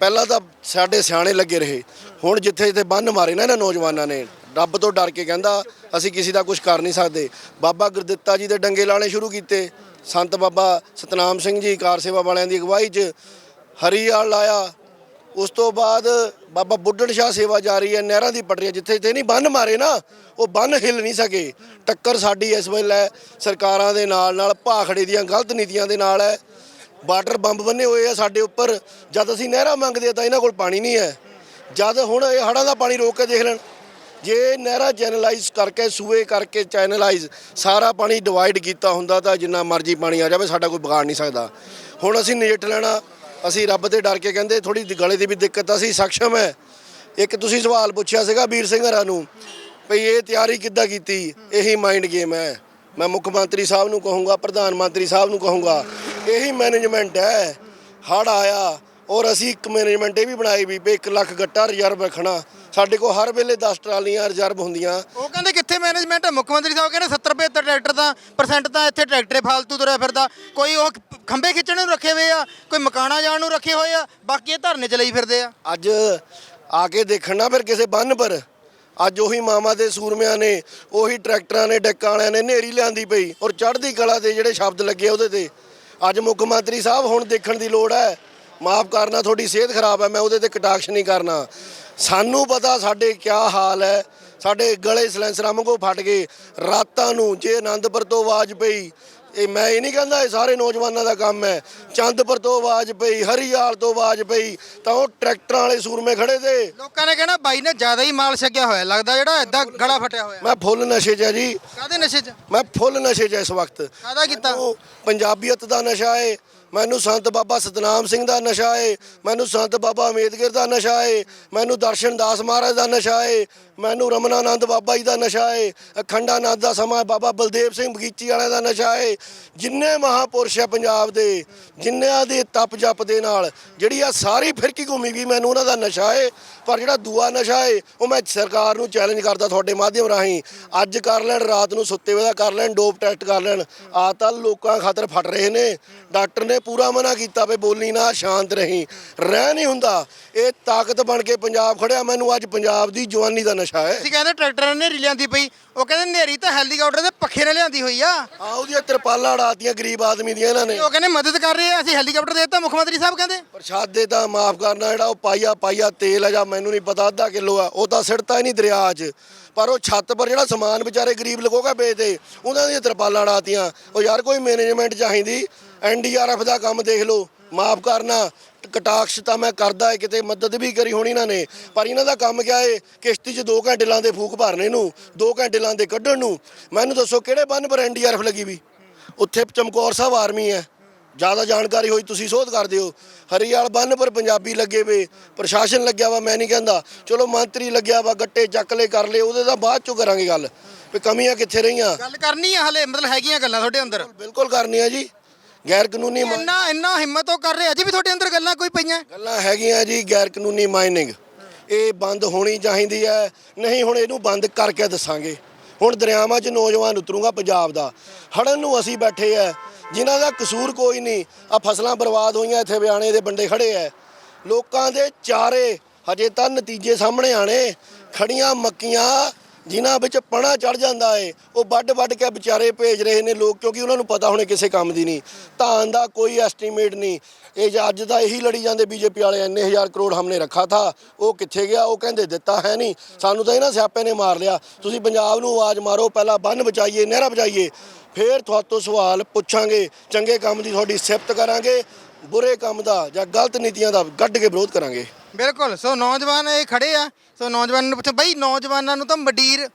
ਪਹਿਲਾਂ ਤਾਂ ਸਾਡੇ ਸਿਆਣੇ ਲੱਗੇ ਰਹੇ ਹੁਣ ਜਿੱਥੇ ਜਿੱਥੇ ਬੰਨ ਮਾਰੇ ਨਾ ਇਹਨਾਂ ਨੌਜਵਾਨਾਂ ਨੇ ਰੱਬ ਤੋਂ ਡਰ ਕੇ ਕਹਿੰਦਾ ਅਸੀਂ ਕਿਸੇ ਦਾ ਕੁਝ ਕਰ ਨਹੀਂ ਸਕਦੇ। ਬਾਬਾ ਗੁਰਦਿੱਤਾ ਜੀ ਦੇ ਡੰਗੇ ਲਾਣੇ ਸ਼ੁਰੂ ਕੀਤੇ ਸੰਤ ਬਾਬਾ ਸਤਨਾਮ ਸਿੰਘ ਜੀ ਕਾਰ ਸੇਵਾ ਵਾਲਿਆਂ ਦੀ ਅਗਵਾਈ 'ਚ ਹਰੀਆਲ ਲਾਇਆ ਉਸ ਤੋਂ ਬਾਅਦ ਬਾਬਾ ਬੁੱਢਣ ਸ਼ਾਹ ਸੇਵਾ ਜਾ ਰਹੀ ਹੈ ਨਹਿਰਾਂ ਦੀ ਪਟਰੀਆਂ, ਜਿੱਥੇ ਜਿੱਥੇ ਨਹੀਂ ਬੰਨ ਮਾਰੇ ਨਾ, ਉਹ ਬੰਨ ਹਿੱਲ ਨਹੀਂ ਸਕੇ। ਟੱਕਰ ਸਾਡੀ ਇਸ ਵੇਲੇ ਹੈ, ਸਰਕਾਰਾਂ ਦੇ ਨਾਲ ਨਾਲ, ਭਾਖੜੇ ਦੀਆਂ ਗਲਤ ਨੀਤੀਆਂ ਦੇ ਨਾਲ ਹੈ। ਵਾਟਰ ਬੰਬ ਬੰਨੇ ਹੋਏ ਆ ਸਾਡੇ ਉੱਪਰ, ਜਦ ਅਸੀਂ ਨਹਿਰਾਂ ਮੰਗਦੇ ਤਾਂ ਇਹਨਾਂ ਕੋਲ ਪਾਣੀ ਨਹੀਂ ਹੈ। ਜਦ ਹੁਣ ਇਹ ਹੜ੍ਹਾਂ ਦਾ ਪਾਣੀ ਰੋਕ ਕੇ ਦੇਖ ਲੈਣ, ਜੇ ਨਹਿਰਾਂ ਚੈਨਲਾਈਜ਼ ਕਰਕੇ, ਸੂਏ ਕਰਕੇ ਚੈਨਲਾਈਜ਼ ਸਾਰਾ ਪਾਣੀ ਡਿਵਾਈਡ ਕੀਤਾ ਹੁੰਦਾ ਤਾਂ ਜਿੰਨਾ ਮਰਜ਼ੀ ਪਾਣੀ ਆ ਜਾਵੇ, ਸਾਡਾ ਕੋਈ ਵਿਗਾੜ ਨਹੀਂ ਸਕਦਾ। ਹੁਣ ਅਸੀਂ ਨਜਿੱਠ ਲੈਣਾ ਅਸੀਂ ਰੱਬ ਤੇ ਡਰ ਕੇ ਕਹਿੰਦੇ ਥੋੜੀ ਗਲੇ ਦੀ ਵੀ ਦਿੱਕਤ ਅਸੀਂ ਸક્ષਮ ਹੈ। ਇੱਕ ਤੁਸੀਂ ਸਵਾਲ ਪੁੱਛਿਆ ਸੀਗਾ ਵੀਰ ਸਿੰਘ ਹਰਾ ਨੂੰ, ਭਈ ਇਹ ਤਿਆਰੀ ਕਿੱਦਾਂ ਕੀਤੀ? ਇਹੀ ਮਾਈਂਡ ਗੇਮ ਹੈ। ਮੈਂ ਮੁੱਖ ਮੰਤਰੀ ਸਾਹਿਬ ਨੂੰ ਕਹੂੰਗਾ, ਪ੍ਰਧਾਨ ਮੰਤਰੀ ਸਾਹਿਬ ਨੂੰ ਕਹੂੰਗਾ, ਇਹੀ ਮੈਨੇਜਮੈਂਟ ਹੈ। ਹੜ ਆਇਆ ਔਰ ਅਸੀਂ ਇੱਕ ਮੈਨੇਜਮੈਂਟ ਇਹ ਵੀ ਬਣਾਈ ਵੀ 1 ਲੱਖ ਗੱਟਾ ਰਿਜ਼ਰਵ ਰੱਖਣਾ। ਸਾਡੇ ਕੋਲ ਹਰ ਵੇਲੇ 10 ਟਰਾਲੀਆਂ ਰਿਜ਼ਰਵ ਹੁੰਦੀਆਂ। ਉਹ ਕਹਿੰਦੇ ਕਿੱਥੇ ਮੈਨੇਜਮੈਂਟ ਹੈ ਮੁੱਖ ਮੰਤਰੀ ਸਾਹਿਬ ਕਹਿੰਦੇ 70 75 ਟਰੈਕਟਰ ਤਾਂ ਪਰਸੈਂਟ ਤਾਂ ਇੱਥੇ ਟਰੈਕਟਰੇ ਫਾਲਤੂ ਤੁਰਿਆ ਫਿਰਦਾ। ਕੋਈ ਉਹ ਖੰਭੇ ਖਿੱਚਣ ਨੂੰ ਰੱਖੇ ਹੋਏ ਆ ਕੋਈ ਮਕਾਨਾ ਜਾਣ ਨੂੰ ਰੱਖੇ ਹੋਏ ਆ ਬਾਕੀ ਇਹ ਧਰਨੇ ਚ ਲਈ ਫਿਰਦੇ ਆ। ਅੱਜ ਆ ਕੇ ਦੇਖਣ ਫਿਰ ਕਿਸੇ ਬੰਨ ਪਰ। ਅੱਜ ਉਹੀ ਮਾਮਾ ਦੇ ਸੂਰਮਿਆਂ ਨੇ ਉਹੀ ਟਰੈਕਟਰਾਂ ਨੇ ਡੈਕਾਂ ਵਾਲਿਆਂ ਨੇ ਨੇਰੀ ਲਿਆਂਦੀ ਪਈ ਔਰ ਚੜ੍ਹਦੀ ਕਲਾ ਦੇ ਜਿਹੜੇ ਸ਼ਬਦ ਲੱਗੇ ਉਹਦੇ ਤੇ। ਅੱਜ ਮੁੱਖ ਮੰਤਰੀ ਸਾਹਿਬ ਹੁਣ ਦੇਖਣ ਦੀ ਲੋੜ ਹੈ ਮਾਫ ਕਰਨਾ ਤੁਹਾਡੀ ਸਿਹਤ ਖਰਾਬ ਹੈ ਮੈਂ ਉਹਦੇ ਤੇ ਕਟਾਕਸ਼ ਨਹੀਂ ਕਰਨਾ। ਸਾਨੂੰ ਪਤਾ ਸਾਡੇ ਕਿਆ ਹਾਲ ਹੈ ਸਾਡੇ ਗਲੇ ਸਲੈਂਸਰਾਂ ਵਾਂਗੂ ਫਟ ਗਏ ਰਾਤਾਂ ਨੂੰ ਜੇ ਆਨੰਦਪੁਰ ਤੋਂ ਆਵਾਜ਼ ਪਈ ਇਹ ਮੈਂ ਇਹ ਨਹੀਂ ਕਹਿੰਦਾ ਇਹ ਸਾਰੇ ਨੌਜਵਾਨਾਂ ਦਾ ਕੰਮ ਹੈ ਚੰਦਪੁਰ ਤੋਂ ਆਵਾਜ਼ ਪਈ ਹਰੀਆਲ ਤੋਂ ਆਵਾਜ਼ ਪਈ ਤਾਂ ਉਹ ਟਰੈਕਟਰਾਂ ਵਾਲੇ ਸੂਰਮੇ ਖੜੇ ਤੇ। ਲੋਕਾਂ ਨੇ ਕਹਿਣਾ ਬਾਈ ਨੇ ਜ਼ਿਆਦਾ ਹੀ ਮਾਲ ਛਕਿਆ ਹੋਇਆ ਲੱਗਦਾ ਜਿਹੜਾ ਐਦਾਂ ਗਲਾ ਫਟਿਆ ਹੋਇਆ। ਮੈਂ ਫੁੱਲ ਨਸ਼ੇ 'ਚ ਆ ਜੀ। ਕਾਹਦੇ ਨਸ਼ੇ ਚ? ਮੈਂ ਫੁੱਲ ਨਸ਼ੇ 'ਚ ਇਸ ਵਕਤ। ਕਾਹਦਾ ਕੀਤਾ? ਪੰਜਾਬੀਅਤ ਦਾ ਨਸ਼ਾ ਏ ਮੈਨੂੰ ਸੰਤ ਬਾਬਾ ਸਤਨਾਮ ਸਿੰਘ ਦਾ ਨਸ਼ਾ ਏ, ਮੈਨੂੰ ਸੰਤ ਬਾਬਾ ਅਮੇਦਗਰ ਦਾ ਨਸ਼ਾ ਏ, ਮੈਨੂੰ ਦਰਸ਼ਨ ਦਾਸ ਮਹਾਰਾਜ ਦਾ ਨਸ਼ਾ ਏ, ਮੈਨੂੰ ਰਮਨਾਨੰਦ ਬਾਬਾ ਜੀ ਦਾ ਨਸ਼ਾ ਏ, ਅਖੰਡਾਨੰਦ ਦਾ ਸਮਾਂ ਬਾਬਾ ਬਲਦੇਵ ਸਿੰਘ ਬਗੀਚੀ ਵਾਲਿਆਂ ਦਾ ਨਸ਼ਾ ਏ, ਜਿੰਨੇ ਮਹਾਪੁਰਸ਼ ਆ ਪੰਜਾਬ ਦੇ, ਜਿੰਨਿਆਂ ਦੇ ਤਪ ਜਪ ਦੇ ਨਾਲ, ਜਿਹੜੀ ਆ ਸਾਰੀ ਫਿਰਕੀ ਘੁੰਮੀ ਗਈ, ਮੈਨੂੰ ਉਹਨਾਂ ਦਾ ਨਸ਼ਾ ਏ, ਪਰ ਜਿਹੜਾ ਦੂਆ ਨਸ਼ਾ ਏ, ਉਹ ਮੈਂ ਸਰਕਾਰ ਨੂੰ ਚੈਲੰਜ ਕਰਦਾ ਤੁਹਾਡੇ ਮਾਧਿਅਮ ਰਾਹੀਂ, ਅੱਜ ਕਰ ਲੈਣ, ਰਾਤ ਨੂੰ ਸੁੱਤੇ ਵੇਲੇ ਕਰ ਲੈਣ, ਡੋਪ ਟੈਸਟ ਕਰ ਲੈਣ, ਆ ਤਾਂ ਲੋਕਾਂ ਖਾਤਰ ਫਟ ਰਹੇ ਨੇ, ਡਾਕਟਰ ਨੇ ਪੂਰਾ ਮਨਾ ਕੀਤਾ ਵੀ ਬੋਲੀ ਨਾ ਸ਼ਾਂਤ ਰਹੀਂ। ਰਹਿ ਨਹੀਂ ਹੁੰਦਾ। ਇਹ ਤਾਕਤ ਬਣ ਕੇ ਪੰਜਾਬ ਖੜਿਆ। ਮੈਨੂੰ ਅੱਜ ਪੰਜਾਬ ਦੀ ਜਵਾਨੀ ਦਾ ਨਸ਼ਾ ਹੈ। ਅਸੀਂ ਕਹਿੰਦੇ ਟਰੈਕਟਰਾਂ ਨੇ ਨੇਰੀ ਲਿਆਂਦੀ ਪਈ। ਉਹ ਕਹਿੰਦੇ ਨੇਰੀ ਤਾਂ ਹੈਲੀਕਾਪਟਰ ਦੇ ਪੱਖੇ ਨਾਲ ਲਿਆਂਦੀ ਹੋਈ ਆ। ਆ ਉਹਦੀਆਂ ਤਰਪਾਲਾਂ ਉਡਾਤੀਆਂ ਗਰੀਬ ਆਦਮੀ ਦੀਆਂ ਇਹਨਾਂ ਨੇ। ਉਹ ਕਹਿੰਦੇ ਮਦਦ ਕਰ ਰਹੇ ਆ। ਅਸੀਂ ਹੈਲੀਕਾਪਟਰ ਦੇ ਦਿੱਤਾ ਮੁੱਖ ਮੰਤਰੀ ਸਾਹਿਬ ਕਹਿੰਦੇ। ਪ੍ਰਸ਼ਾਦੇ ਤਾਂ ਮਾਫ ਕਰਨਾ ਜਿਹੜਾ ਉਹ ਪਾਈਆ ਪਾਈਆ ਤੇਲ ਆ ਜਾਂ ਮੈਨੂੰ ਨਹੀਂ ਪਤਾ ਅੱਧਾ ਕਿਲੋ ਆ ਉਹ ਤਾਂ ਸਿੱਟਤਾ ਹੀ ਨਹੀਂ ਦਰਿਆ 'ਚ। ਪਰ ਉਹ ਛੱਤ ਪਰ ਜਿਹੜਾ ਸਮਾਨ ਵਿਚਾਰੇ ਗਰੀਬ ਲੋਕੋ ਵੇਚਦੇ ਉਹਨਾਂ ਦੀਆਂ ਤਰਪਾਲਾਂ ਉਡਾਤੀਆਂ। ਉਹ ਯਾਰ ਕੋਈ ਮੈਨੇਜਮੈਂਟ ਚਾਹੀਦੀ ਐਨਡੀਆਰਐਫ ਦਾ ਕੰਮ ਦੇਖ ਲਓ ਮਾਫ ਕਰਨਾ ਕਟਾਕਸ਼ ਤਾਂ ਮੈਂ ਕਰਦਾ ਹੈ ਕਿਤੇ ਮਦਦ ਵੀ ਕਰੀ ਹੋਣੀ ਇਹਨਾਂ ਨੇ ਪਰ ਇਹਨਾਂ ਦਾ ਕੰਮ ਕਿਆ ਹੈ ਕਿਸ਼ਤੀ 'ਚ 2 ਘੰਟੇ ਲਾਉਂਦੇ ਫੂਕ ਭਰਨੇ ਨੂੰ 2 ਘੰਟੇ ਲਾਉਂਦੇ ਕੱਢਣ ਨੂੰ। ਮੈਨੂੰ ਦੱਸੋ ਕਿਹੜੇ ਬੰਨ ਪਰ ਐਨਡੀਆਰਐਫ ਲੱਗੀ ਵੀ? ਉੱਥੇ ਚਮਕੌਰ ਸਾਹਿਬ ਆਰਮੀ ਹੈ। ਜ਼ਿਆਦਾ ਜਾਣਕਾਰੀ ਹੋਈ ਤੁਸੀਂ ਸੋਧ ਕਰ ਦਿਓ ਹਰੀਆਲ ਬੰਨ ਪਰ ਪੰਜਾਬੀ ਲੱਗੇ ਵੇ ਪ੍ਰਸ਼ਾਸਨ ਲੱਗਿਆ ਵਾ ਮੈਂ ਨਹੀਂ ਕਹਿੰਦਾ। ਚਲੋ ਮੰਤਰੀ ਲੱਗਿਆ ਵਾ ਗੱਟੇ ਚੱਕ ਲੈ ਕਰ ਲੈ ਉਹਦੇ ਤਾਂ ਬਾਅਦ ਚੋਂ ਕਰਾਂਗੇ ਗੱਲ। ਵੀ ਕਮੀਆਂ ਕਿੱਥੇ ਰਹੀਆਂ? ਗੱਲ ਕਰਨੀ ਆ ਹਲੇ ਮਤਲਬ ਹੈਗੀਆਂ ਗੱਲਾਂ ਤੁਹਾਡੇ ਅੰਦਰ। ਬਿਲਕੁਲ ਕਰਨੀ ਆ ਜੀ। ਗੈਰ ਕਾਨੂੰਨੀ ਮ- ਇੰਨਾ ਇੰਨਾ ਹਿੰਮਤ ਉਹ ਕਰ ਰਹੇ। ਅਜੇ ਵੀ ਤੁਹਾਡੇ ਅੰਦਰ ਗੱਲਾਂ ਕੋਈ ਪਈਆਂ? ਗੱਲਾਂ ਹੈਗੀਆਂ ਜੀ ਗੈਰ ਕਾਨੂੰਨੀ ਮਾਈਨਿੰਗ। ਇਹ ਬੰਦ ਹੋਣੀ ਚਾਹੀਦੀ ਹੈ। ਨਹੀਂ ਹੁਣ ਇਹਨੂੰ ਬੰਦ ਕਰਕੇ ਦੱਸਾਂਗੇ। ਹੁਣ ਦਰਿਆਵਾਂ 'ਚ ਨੌਜਵਾਨ ਉਤਰੂਗਾ ਪੰਜਾਬ ਦਾ। ਹੜਨ ਨੂੰ ਅਸੀਂ ਬੈਠੇ ਐ ਜਿਨ੍ਹਾਂ ਦਾ ਕਸੂਰ ਕੋਈ ਨਹੀਂ। ਆ ਫਸਲਾਂ ਬਰਬਾਦ ਹੋਈਆਂ ਇੱਥੇ ਬਿਆਣੇ ਦੇ ਬੰਦੇ ਖੜੇ ਐ ਲੋਕਾਂ ਦੇ ਚਾਰੇ ਹਜੇ ਤਾਂ ਨਤੀਜੇ ਸਾਹਮਣੇ ਆਣੇ ਖੜੀਆਂ ਮੱਕੀਆਂ ਜਿਨ੍ਹਾਂ ਵਿੱਚ ਪਣਾ ਚੜ ਜਾਂਦਾ ਏ, ਉਹ ਵੱਡ ਵੱਡ ਕੇ ਵਿਚਾਰੇ ਭੇਜ ਰਹੇ ਨੇ ਲੋਕ, ਕਿਉਂਕਿ ਉਹਨਾਂ ਨੂੰ ਪਤਾ ਹੁਣੇ ਕਿਸੇ ਕੰਮ ਦੀ ਨਹੀਂ। ਧਾਨ ਦਾ ਕੋਈ ਐਸਟੀਮੇਟ ਨਹੀਂ। ਇਹ ਜ- ਅੱਜ ਤਾਂ ਇਹੀ ਲੜੀ ਜਾਂਦੇ ਬੀਜੇਪੀ ਵਾਲੇ, ਇੰਨੇ ਹਜ਼ਾਰ ਕਰੋੜ ਹਮਨੇ ਰੱਖਾ ਥਾ, ਉਹ ਕਿੱਥੇ ਗਿਆ, ਉਹ ਕਹਿੰਦੇ ਦਿੱਤਾ ਹੈ ਨਹੀਂ। ਸਾਨੂੰ ਤਾਂ ਇਹਨਾਂ ਸਿਆਪੇ ਨੇ ਮਾਰ ਲਿਆ। ਤੁਸੀਂ ਪੰਜਾਬ ਨੂੰ ਆਵਾਜ਼ ਮਾਰੋ, ਪਹਿਲਾਂ ਬੰਨ ਬਚਾਈਏ, ਨਹਿਰਾਂ ਬਚਾਈਏ। ਫੇਰ ਤੁਹਾਤੋਂ ਸਵਾਲ ਪੁੱਛਾਂਗੇ, ਚੰਗੇ ਕੰਮ ਦੀ ਤੁਹਾਡੀ ਸਿਫਤ ਕਰਾਂਗੇ, ਬੁਰੇ ਕੰਮ ਦਾ ਜਾਂ ਗਲਤ ਨੀਤੀਆਂ ਦਾ ਗੱਡ ਕੇ ਵਿਰੋਧ ਕਰਾਂਗੇ। ਬਿਲਕੁਲ, ਸੋ ਨੌਜਵਾਨ ਇਹ ਖੜੇ ਆ। ਸੋ ਨੌਜਵਾਨਾਂ ਨੂੰ ਪੁੱਛੋ, ਬਈ ਨੌਜਵਾਨਾਂ ਨੂੰ ਤਾਂ ਮੰਡੀਰ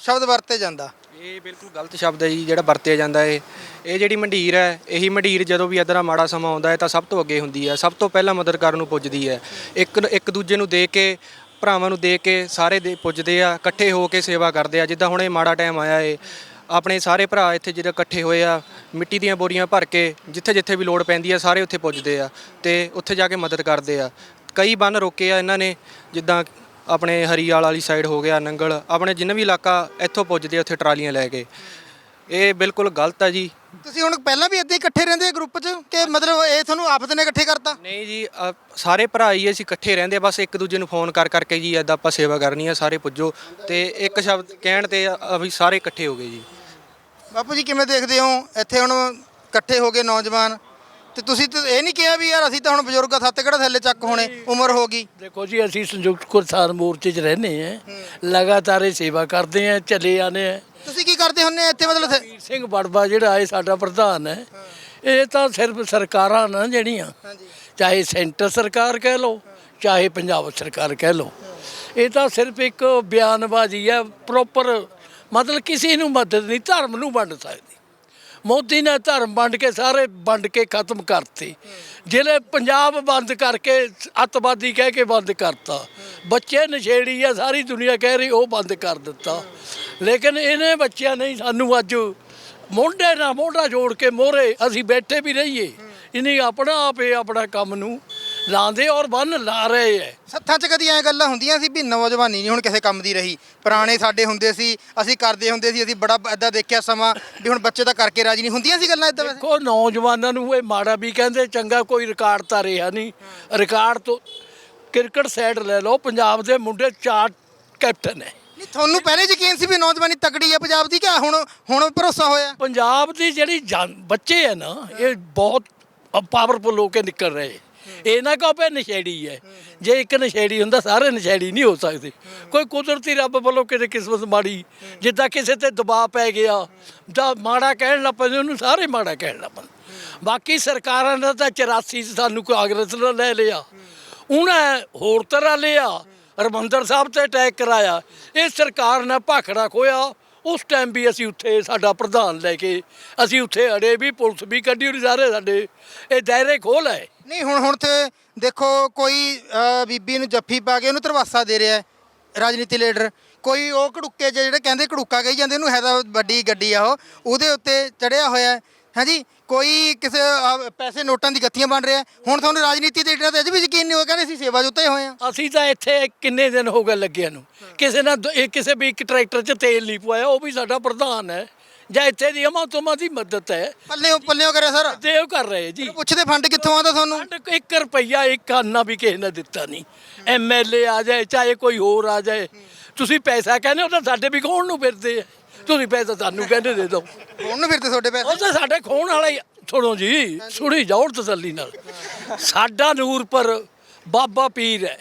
ਸ਼ਬਦ ਵਰਤੇ ਜਾਂਦਾ। ਇਹ ਬਿਲਕੁਲ ਗਲਤ ਸ਼ਬਦ ਹੈ ਜੀ, ਜਿਹੜਾ ਵਰਤਿਆ ਜਾਂਦਾ ਹੈ ਇਹ ਜਿਹੜੀ ਮੰਡੀਰ ਹੈ, ਇਹੀ ਮੰਡੀਰ ਜਦੋਂ ਵੀ ਇਦਾਂ ਮਾੜਾ ਸਮਾਂ ਆਉਂਦਾ ਹੈ ਤਾਂ ਸਭ ਤੋਂ ਅੱਗੇ ਹੁੰਦੀ ਹੈ, ਸਭ ਤੋਂ ਪਹਿਲਾਂ ਮਦਦ ਕਰਨ ਨੂੰ ਪੁੱਜਦੀ ਹੈ। ਇੱਕ ਇੱਕ ਦੂਜੇ ਨੂੰ ਦੇ ਕੇ, ਭਰਾਵਾਂ ਨੂੰ ਦੇ ਕੇ ਸਾਰੇ ਦੇ ਪੁੱਜਦੇ ਆ, ਇਕੱਠੇ ਹੋ ਕੇ ਸੇਵਾ ਕਰਦੇ ਆ। ਜਿੱਦਾਂ ਹੁਣ ਇਹ ਮਾੜਾ ਟਾਈਮ ਆਇਆ ਏ, ਆਪਣੇ ਸਾਰੇ ਭਰਾ ਇੱਥੇ ਜਿਹੜੇ ਇਕੱਠੇ ਹੋਏ ਆ, ਮਿੱਟੀ ਦੀਆਂ ਬੋਰੀਆਂ ਭਰ ਕੇ ਜਿੱਥੇ ਜਿੱਥੇ ਵੀ ਲੋੜ ਪੈਂਦੀ ਆ, ਸਾਰੇ ਉੱਥੇ ਪੁੱਜਦੇ ਆ ਤੇ ਉੱਥੇ ਜਾ ਕੇ ਮਦਦ ਕਰਦੇ ਆ। ਕਈ ਬੰਨ ਰੋਕੇ ਆ ਇਹਨਾਂ ਨੇ, ਜਿੱਦਾਂ ਆਪਣੇ ਹਰੀਆਲ ਵਾਲੀ ਸਾਈਡ ਹੋ ਗਿਆ ਨੰਗਲ ਆਪਣੇ ਜਿੰਨਾ ਵੀ ਇਲਾਕਾ ਇੱਥੋਂ ਪੁੱਜਦੇ ਉੱਥੇ ਟਰਾਲੀਆਂ ਲੈ ਕੇ। ਇਹ ਬਿਲਕੁਲ ਗਲਤ ਆ ਜੀ। ਤੁਸੀਂ ਹੁਣ ਪਹਿਲਾਂ ਵੀ ਹੀ ਇਕੱਠੇ ਰਹਿੰਦੇ ਗਰੁੱਪ 'ਚ? ਕਿ ਮਤਲਬ ਇਹ ਤੁਹਾਨੂੰ ਆਫਤ ਨੇ ਇਕੱਠੇ ਕਰਤਾ? ਨਹੀਂ ਜੀ ਅ, ਸਾਰੇ ਭਰਾ ਹੀ ਅਸੀਂ ਇਕੱਠੇ ਰਹਿੰਦੇ ਬਸ ਇੱਕ ਦੂਜੇ ਨੂੰ ਫੋਨ ਕਰ ਕਰਕੇ ਜੀ ਐਦਾਂ ਆਪਾਂ ਸੇਵਾ ਕਰਨੀ ਆ ਸਾਰੇ ਪੁੱਜੋ। ਤੇ ਇੱਕ ਸ਼ਬਦ ਕਹਿਣ ਤੇ ਵੀ ਸਾਰੇ ਇਕੱਠੇ ਹੋ ਗਏ ਜੀ। ਬਾਪੂ ਜੀ ਕਿਵੇਂ ਦੇਖਦੇ ਹੋ? ਇੱਥੇ ਹੁਣ ਇਕੱਠੇ ਹੋ ਗਏ ਨੌਜਵਾਨ। ਤੇ ਤੁਸੀਂ ਤਾਂ ਇਹ ਨਹੀਂ ਕਿਹਾ ਵੀ ਯਾਰ ਅਸੀਂ ਤਾਂ ਹੁਣ ਬਜ਼ੁਰਗ ਆ ਸੱਤ ਕਿਹੜਾ ਥੱਲੇ ਚੱਕ ਹੋਣੇ ਉਮਰ ਹੋ ਗਈ। ਦੇਖੋ ਜੀ ਅਸੀਂ ਸੰਯੁਕਤ ਕਿਸਾਨ ਮੋਰਚੇ 'ਚ ਰਹਿੰਦੇ ਆ ਲਗਾਤਾਰ ਇਹ ਸੇਵਾ ਕਰਦੇ ਆ ਚੱਲੇ ਆਨੇ ਆ ਤੁਸੀਂ ਕੀ ਕਰਦੇ ਆ ਇੱਥੇ ਮਤਲਬ ਵੀਰ ਸਿੰਘ ਬੜਬਾ ਜਿਹੜਾ ਹੈ ਸਾਡਾ ਪ੍ਰਧਾਨ ਹੈ ਇਹ ਤਾਂ ਸਿਰਫ ਸਰਕਾਰਾਂ ਨਾ ਜਿਹੜੀਆਂ ਚਾਹੇ ਸੈਂਟਰ ਸਰਕਾਰ ਕਹਿ ਲਓ ਚਾਹੇ ਪੰਜਾਬ ਸਰਕਾਰ ਕਹਿ ਲਓ। ਇਹ ਤਾਂ ਸਿਰਫ ਇੱਕ ਬਿਆਨਬਾਜ਼ੀ ਹੈ ਪ੍ਰੋਪਰ ਮਤਲਬ ਕਿਸੇ ਨੂੰ ਮਦਦ ਨਹੀਂ ਧਰਮ ਨੂੰ ਵੰਡ ਸਕਦੀ। ਮੋਦੀ ਨੇ ਧਰਮ ਵੰਡ ਕੇ ਸਾਰੇ ਵੰਡ ਕੇ ਖਤਮ ਕਰਤੇ। ਜਿਹੜੇ ਪੰਜਾਬ ਬੰਦ ਕਰਕੇ ਅੱਤਵਾਦੀ ਕਹਿ ਕੇ ਬੰਦ ਕਰਤਾ। ਬੱਚੇ ਨਸ਼ੇੜੀ ਆ ਸਾਰੀ ਦੁਨੀਆ ਕਹਿ ਰਹੀ ਉਹ ਬੰਦ ਕਰ ਦਿੱਤਾ। ਲੇਕਿਨ ਇਹਨੇ ਬੱਚਿਆਂ ਨੇ ਸਾਨੂੰ ਅੱਜ ਮੋਢੇ ਨਾਲ ਮੋਢਾ ਜੋੜ ਕੇ ਮੋਰੇ ਅਸੀਂ ਬੈਠੇ ਵੀ ਰਹੀਏ। ਇਨੀ ਆਪਣਾ ਆਪੇ ਆਪਣਾ ਕੰਮ ਨੂੰ ਲਾਉਂਦੇ ਔਰ ਬੰਨ ਲਾ ਰਹੇ ਹੈ ਸੱਥਾਂ 'ਚ ਕਦੀ ਐ ਗੱਲਾਂ ਹੁੰਦੀਆਂ ਸੀ ਵੀ ਨੌਜਵਾਨੀ ਨਹੀਂ ਹੁਣ ਕਿਸੇ ਕੰਮ ਦੀ ਰਹੀ। ਪੁਰਾਣੇ ਸਾਡੇ ਹੁੰਦੇ ਸੀ ਅਸੀਂ ਕਰਦੇ ਹੁੰਦੇ ਸੀ ਅਸੀਂ ਬੜਾ ਐਦਾਂ ਦੇਖਿਆ ਸਮਾਂ ਵੀ ਹੁਣ ਬੱਚੇ ਤਾਂ ਕਰਕੇ ਰਾਜੀ ਨਹੀਂ। ਹੁੰਦੀਆਂ ਸੀ ਗੱਲਾਂ ਐਦਾਂ ਵੈਸੇ? ਦੇਖੋ ਨੌਜਵਾਨਾਂ ਨੂੰ ਇਹ ਮਾੜਾ ਵੀ ਕਹਿੰਦੇ ਚੰਗਾ ਕੋਈ ਰਿਕਾਰਡ ਤਾਂ ਰਿਹਾ ਨਹੀਂ। ਰਿਕਾਰਡ ਤੋਂ ਕ੍ਰਿਕਟ ਸਾਈਡ ਲੈ ਲਓ ਪੰਜਾਬ ਦੇ ਮੁੰਡੇ ਚਾਰ ਕੈਪਟਨ ਹੈ ਨਹੀਂ ਤੁਹਾਨੂੰ ਪਹਿਲੇ ਯਕੀਨ ਸੀ ਵੀ ਨੌਜਵਾਨੀ ਤਕੜੀ ਹੈ ਪੰਜਾਬ ਦੀ ਕਿ ਹੁਣ ਹੁਣ ਭਰੋਸਾ ਹੋਇਆ? ਪੰਜਾਬ ਦੀ ਜਿਹੜੀ ਜਾਨ- ਬੱਚੇ ਹੈ ਨਾ ਇਹ ਬਹੁਤ ਪਾਵਰਫੁਲ ਹੋ ਕੇ ਨਿਕਲ ਰਹੇ। ਇਹ ਨਾ ਕਹੋ ਵੀ ਨਸ਼ੇੜੀ ਹੈ। ਜੇ ਇੱਕ ਨਸ਼ੇੜੀ ਹੁੰਦਾ, ਸਾਰੇ ਨਸ਼ੇੜੀ ਨਹੀਂ ਹੋ ਸਕਦੇ। ਕੋਈ ਕੁਦਰਤੀ ਰੱਬ ਵੱਲੋਂ ਕਿਤੇ ਕਿਸਮਤ ਮਾੜੀ, ਜਿੱਦਾਂ ਕਿਸੇ ਤੇ ਦਬਾਅ ਪੈ ਗਿਆ, ਜਾਂ ਮਾੜਾ ਕਹਿਣ ਲੱਗ ਪੈਂਦੇ, ਉਹਨੂੰ ਸਾਰੇ ਮਾੜਾ ਕਹਿਣ ਲੱਗ ਪੈਂਦੇ। ਬਾਕੀ ਸਰਕਾਰਾਂ ਨੇ ਤਾਂ 84 ਚ ਸਾਨੂੰ ਕਾਂਗਰਸ ਨੇ ਲੈ ਲਿਆ। ਉਹਨਾਂ ਹੋਰ ਤਰ੍ਹਾਂ ਲਿਆ। ਹਰਮੰਦਰ ਸਾਹਿਬ ਤੇ ਅਟੈਕ ਕਰਾਇਆ। ਇਹ ਸਰਕਾਰ ਨੇ ਭਾਖੜਾ ਖੋਇਆ ਉਸ ਟਾਈਮ ਵੀ ਅਸੀਂ ਉੱਥੇ ਸਾਡਾ ਪ੍ਰਧਾਨ ਲੈ ਕੇ ਅਸੀਂ ਉੱਥੇ ਅੜੇ ਵੀ ਪੁਲਿਸ ਵੀ ਕੱਢੀ ਉਹਨੇ ਸਾਰੇ ਸਾਡੇ। ਇਹ ਦਾਇਰੇ ਖੋਲ ਹੈ ਨਹੀਂ ਹੁਣ ਹੁਣ ਤੇ ਦੇਖੋ ਕੋਈ ਅ, ਬੀਬੀ ਨੂੰ ਜੱਫੀ ਪਾ ਕੇ ਉਹਨੂੰ ਧਰਵਾਸਾ ਦੇ ਰਿਹਾ ਹੈ ਰਾਜਨੀਤੀ ਲੀਡਰ ਕੋਈ ਉਹ ਘੜੁੱਕੇ ਜਿਹੇ ਜਿਹੜੇ ਕਹਿੰਦੇ ਘੜੁੱਕਾ ਕਹੀ ਜਾਂਦੇ ਉਹਨੂੰ ਹੈ ਤਾਂ ਵੱਡੀ ਗੱਡੀ ਆ ਉਹ ਉਹਦੇ ਉੱਤੇ ਚੜਿਆ ਹੋਇਆ ਹੈ। ਹਾਂਜੀ ਕੋਈ ਕਿਸੇ ਪੈਸੇ ਨੋਟਾਂ ਦੀ ਗੱਥੀਆਂ ਬਣ ਰਿਹਾ। ਹੈ। ਹੁਣ ਤੁਹਾਨੂੰ ਰਾਜਨੀਤੀ ਦੇ ਲੀਡਰਾਂ ਤੇ ਅਜੇ ਵੀ ਯਕੀਨ ਨਹੀਂ ਹੋਇਆ ਕਹਿੰਦੇ ਅਸੀਂ ਸੇਵਾ ਜੁੱਤੇ ਹੋਏ ਆ ਅਸੀਂ ਤਾਂ ਇੱਥੇ ਕਿੰਨੇ ਦਿਨ ਹੋ ਗਏ ਲੱਗਿਆ ਨੂੰ। ਕਿਸੇ ਨਾਲ ਦ- ਇਹ ਕਿਸੇ ਵੀ ਇੱਕ ਟਰੈਕਟਰ 'ਚ ਤੇਲ ਨਹੀਂ ਪਵਾਇਆ ਉਹ ਵੀ ਸਾਡਾ ਪ੍ਰਧਾਨ ਹੈ। ਜਾਂ ਇੱਥੇ ਦੀ ਅਮਾਤਮਾ ਦੀ ਮਦਦ ਹੈ। ਪੱਲਿਓ ਪੱਲਿਓ ਕਰਿਆ ਸਰ। ਤੇ ਉਹ ਕਰ ਰਹੇ ਜੀ। ਪੁੱਛਦੇ ਫੰਡ ਕਿੱਥੋਂ ਆਉਂਦਾ ਤੁਹਾਨੂੰ? ਫੰਡ 1 ਰੁਪਈਆ ਇੱਕ ਆਨਾ ਵੀ ਕਿਸੇ ਨੇ ਦਿੱਤਾ ਨਹੀਂ। ਐਮਐਲਏ ਆ ਜਾਏ ਚਾਹੇ ਕੋਈ ਹੋਰ ਆ ਜਾਏ। ਤੁਸੀਂ ਪੈਸਾ ਕਹਿੰਦੇ ਉਹ ਤਾਂ ਸਾਡੇ ਵੀ ਖੋਣ ਨੂੰ ਫਿਰਦੇ ਆ। ਤੁਸੀਂ ਪੈਸਾ ਸਾਨੂੰ ਕਹਿੰਦੇ ਦੇ ਦਿਓ ਹੁਣ ਨੂੰ ਫਿਰ ਤੇ ਤੁਹਾਡੇ ਪੈਸੇ। ਉਹ ਤਾਂ ਸਾਡੇ ਖੋਣ ਵਾਲਾ ਹੀ ਸੁਣੋ ਜੀ ਸੁਣੀ ਜਾਓ ਤਸੱਲੀ ਨਾਲ। ਸਾਡਾ ਨੂਰਪੁਰ ਬਾਬਾ ਪੀਰ ਹੈ।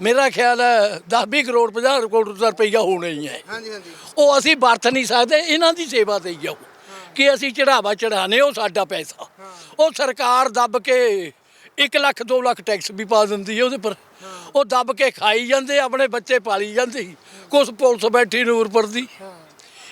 ਮੇਰਾ ਖਿਆਲ ਹੈ 10 ਕਰੋੜ 50 ਕਰੋੜ ਰੁਪਈਆ ਹੋਣਾ ਹੀ ਹੈ। ਹਾਂਜੀ ਹਾਂਜੀ। ਉਹ ਅਸੀਂ ਵਰਤ ਨਹੀਂ ਸਕਦੇ ਇਹਨਾਂ ਦੀ ਸੇਵਾ ਤੇ ਜਾਓ ਕਿ ਅਸੀਂ ਚੜਾਵਾ ਚੜਾਣੇ ਉਹ ਸਾਡਾ ਪੈਸਾ। ਉਹ ਸਰਕਾਰ ਦੱਬ ਕੇ 1 ਲੱਖ 2 ਲੱਖ ਟੈਕਸ ਵੀ ਪਾ ਦਿੰਦੀ ਹੈ ਉਹਦੇ ਪਰ। ਉਹ ਦੱਬ ਕੇ ਖਾਈ ਜਾਂਦੇ ਆਪਣੇ ਬੱਚੇ ਪਾਲੀ ਜਾਂਦੇ ਕੁਛ ਪੁਲਿਸ ਬੈਠੀ ਨੂਰਪੁਰ ਦੀ।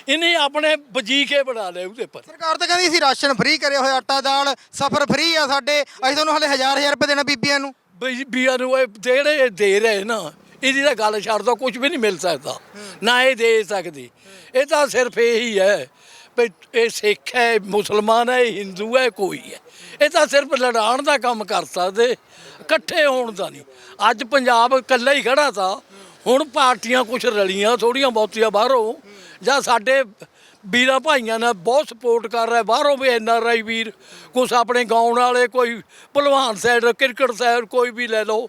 ਇਹਨੇ ਆਪਣੇ ਵਜੀਕੇ ਬਣਾ ਲਏ ਉਹਦੇ ਪਰ ਸਰਕਾਰ ਤਾਂ ਕਹਿੰਦੀ ਸੀ ਰਾਸ਼ਨ ਫ੍ਰੀ ਕਰਿਆ ਹੋਇਆ ਆਟਾ ਦਾਲ ਸਫਰ ਫ੍ਰੀ ਆ ਸਾਡੇ। ਅਸੀਂ ਤੁਹਾਨੂੰ ਹਲੇ ਹਜ਼ਾਰ ਹਜ਼ਾਰ ਰੁਪਏ ਦੇਣਾ ਬੀਬੀਆਂ ਨੂੰ। ਬਈ ਬੀਆਂ ਨੂੰ ਇਹ ਜਿਹੜੇ ਦੇ ਰਹੇ ਨਾ ਇਹਦੀ ਤਾਂ ਗੱਲ ਛੱਡ ਦੋ ਕੁਝ ਵੀ ਨਹੀਂ ਮਿਲ ਸਕਦਾ। ਨਾ ਇਹ ਦੇ ਸਕਦੀ। ਇਹ ਤਾਂ ਸਿਰਫ ਇਹੀ ਹੈ ਵੀ ਇਹ ਸਿੱਖ ਹੈ ਮੁਸਲਮਾਨ ਹੈ ਹਿੰਦੂ ਹੈ ਕੋਈ ਹੈ। ਇਹ ਤਾਂ ਸਿਰਫ ਲੜਾਉਣ ਦਾ ਕੰਮ ਕਰ ਸਕਦੇ ਇਕੱਠੇ ਹੋਣ ਦਾ ਨਹੀਂ। ਅੱਜ ਪੰਜਾਬ ਇਕੱਲਾ ਹੀ ਖੜਾ ਤਾ। ਹੁਣ ਪਾਰਟੀਆਂ ਕੁਝ ਰਲੀਆਂ ਥੋੜੀਆਂ ਬਹੁਤੀਆਂ ਬਾਹਰੋਂ। ਜਾਂ ਸਾਡੇ ਵੀਰਾਂ ਭਾਈਆਂ ਨੇ ਬਹੁਤ ਸਪੋਰਟ ਕਰ ਰਿਹਾ ਬਾਹਰੋਂ ਵੀ ਐਨ ਆਰ ਆਈ ਵੀਰ। ਕੁਛ ਆਪਣੇ ਗਾਉਣ ਵਾਲੇ ਕੋਈ ਭਲਵਾਨ ਸਾਈਡ ਕ੍ਰਿਕਟ ਸਾਈਡ ਕੋਈ ਵੀ ਲੈ ਲਓ।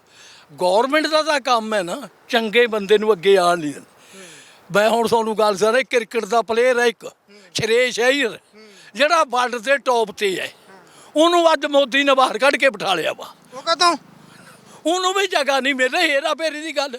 ਗਵਰਨਮੈਂਟ ਦਾ ਤਾਂ ਕੰਮ ਹੈ ਨਾ ਚੰਗੇ ਬੰਦੇ ਨੂੰ ਅੱਗੇ ਆਣ ਨਹੀਂ ਮੈਂ ਹੁਣ ਤੁਹਾਨੂੰ ਗੱਲ ਸਾਰੇ ਕ੍ਰਿਕਟ ਦਾ ਪਲੇਅਰ ਹੈ ਇੱਕ ਸ਼ਰੇਸ਼ ਅਈਰ ਜਿਹੜਾ ਵਰਲਡ ਦੇ ਟੌਪ ਤੇ ਹੈ। ਉਹਨੂੰ ਅੱਜ ਮੋਦੀ ਨੇ ਬਾਹਰ ਕੱਢ ਕੇ ਬਿਠਾ ਲਿਆ ਵਾ। ਉਹ ਕਦੋਂ? ਉਹਨੂੰ ਵੀ ਜਗ੍ਹਾ ਨਹੀਂ ਮਿਲ ਰਹੀ ਹੈਰਾ ਫੇਰੀ ਦੀ ਗੱਲ।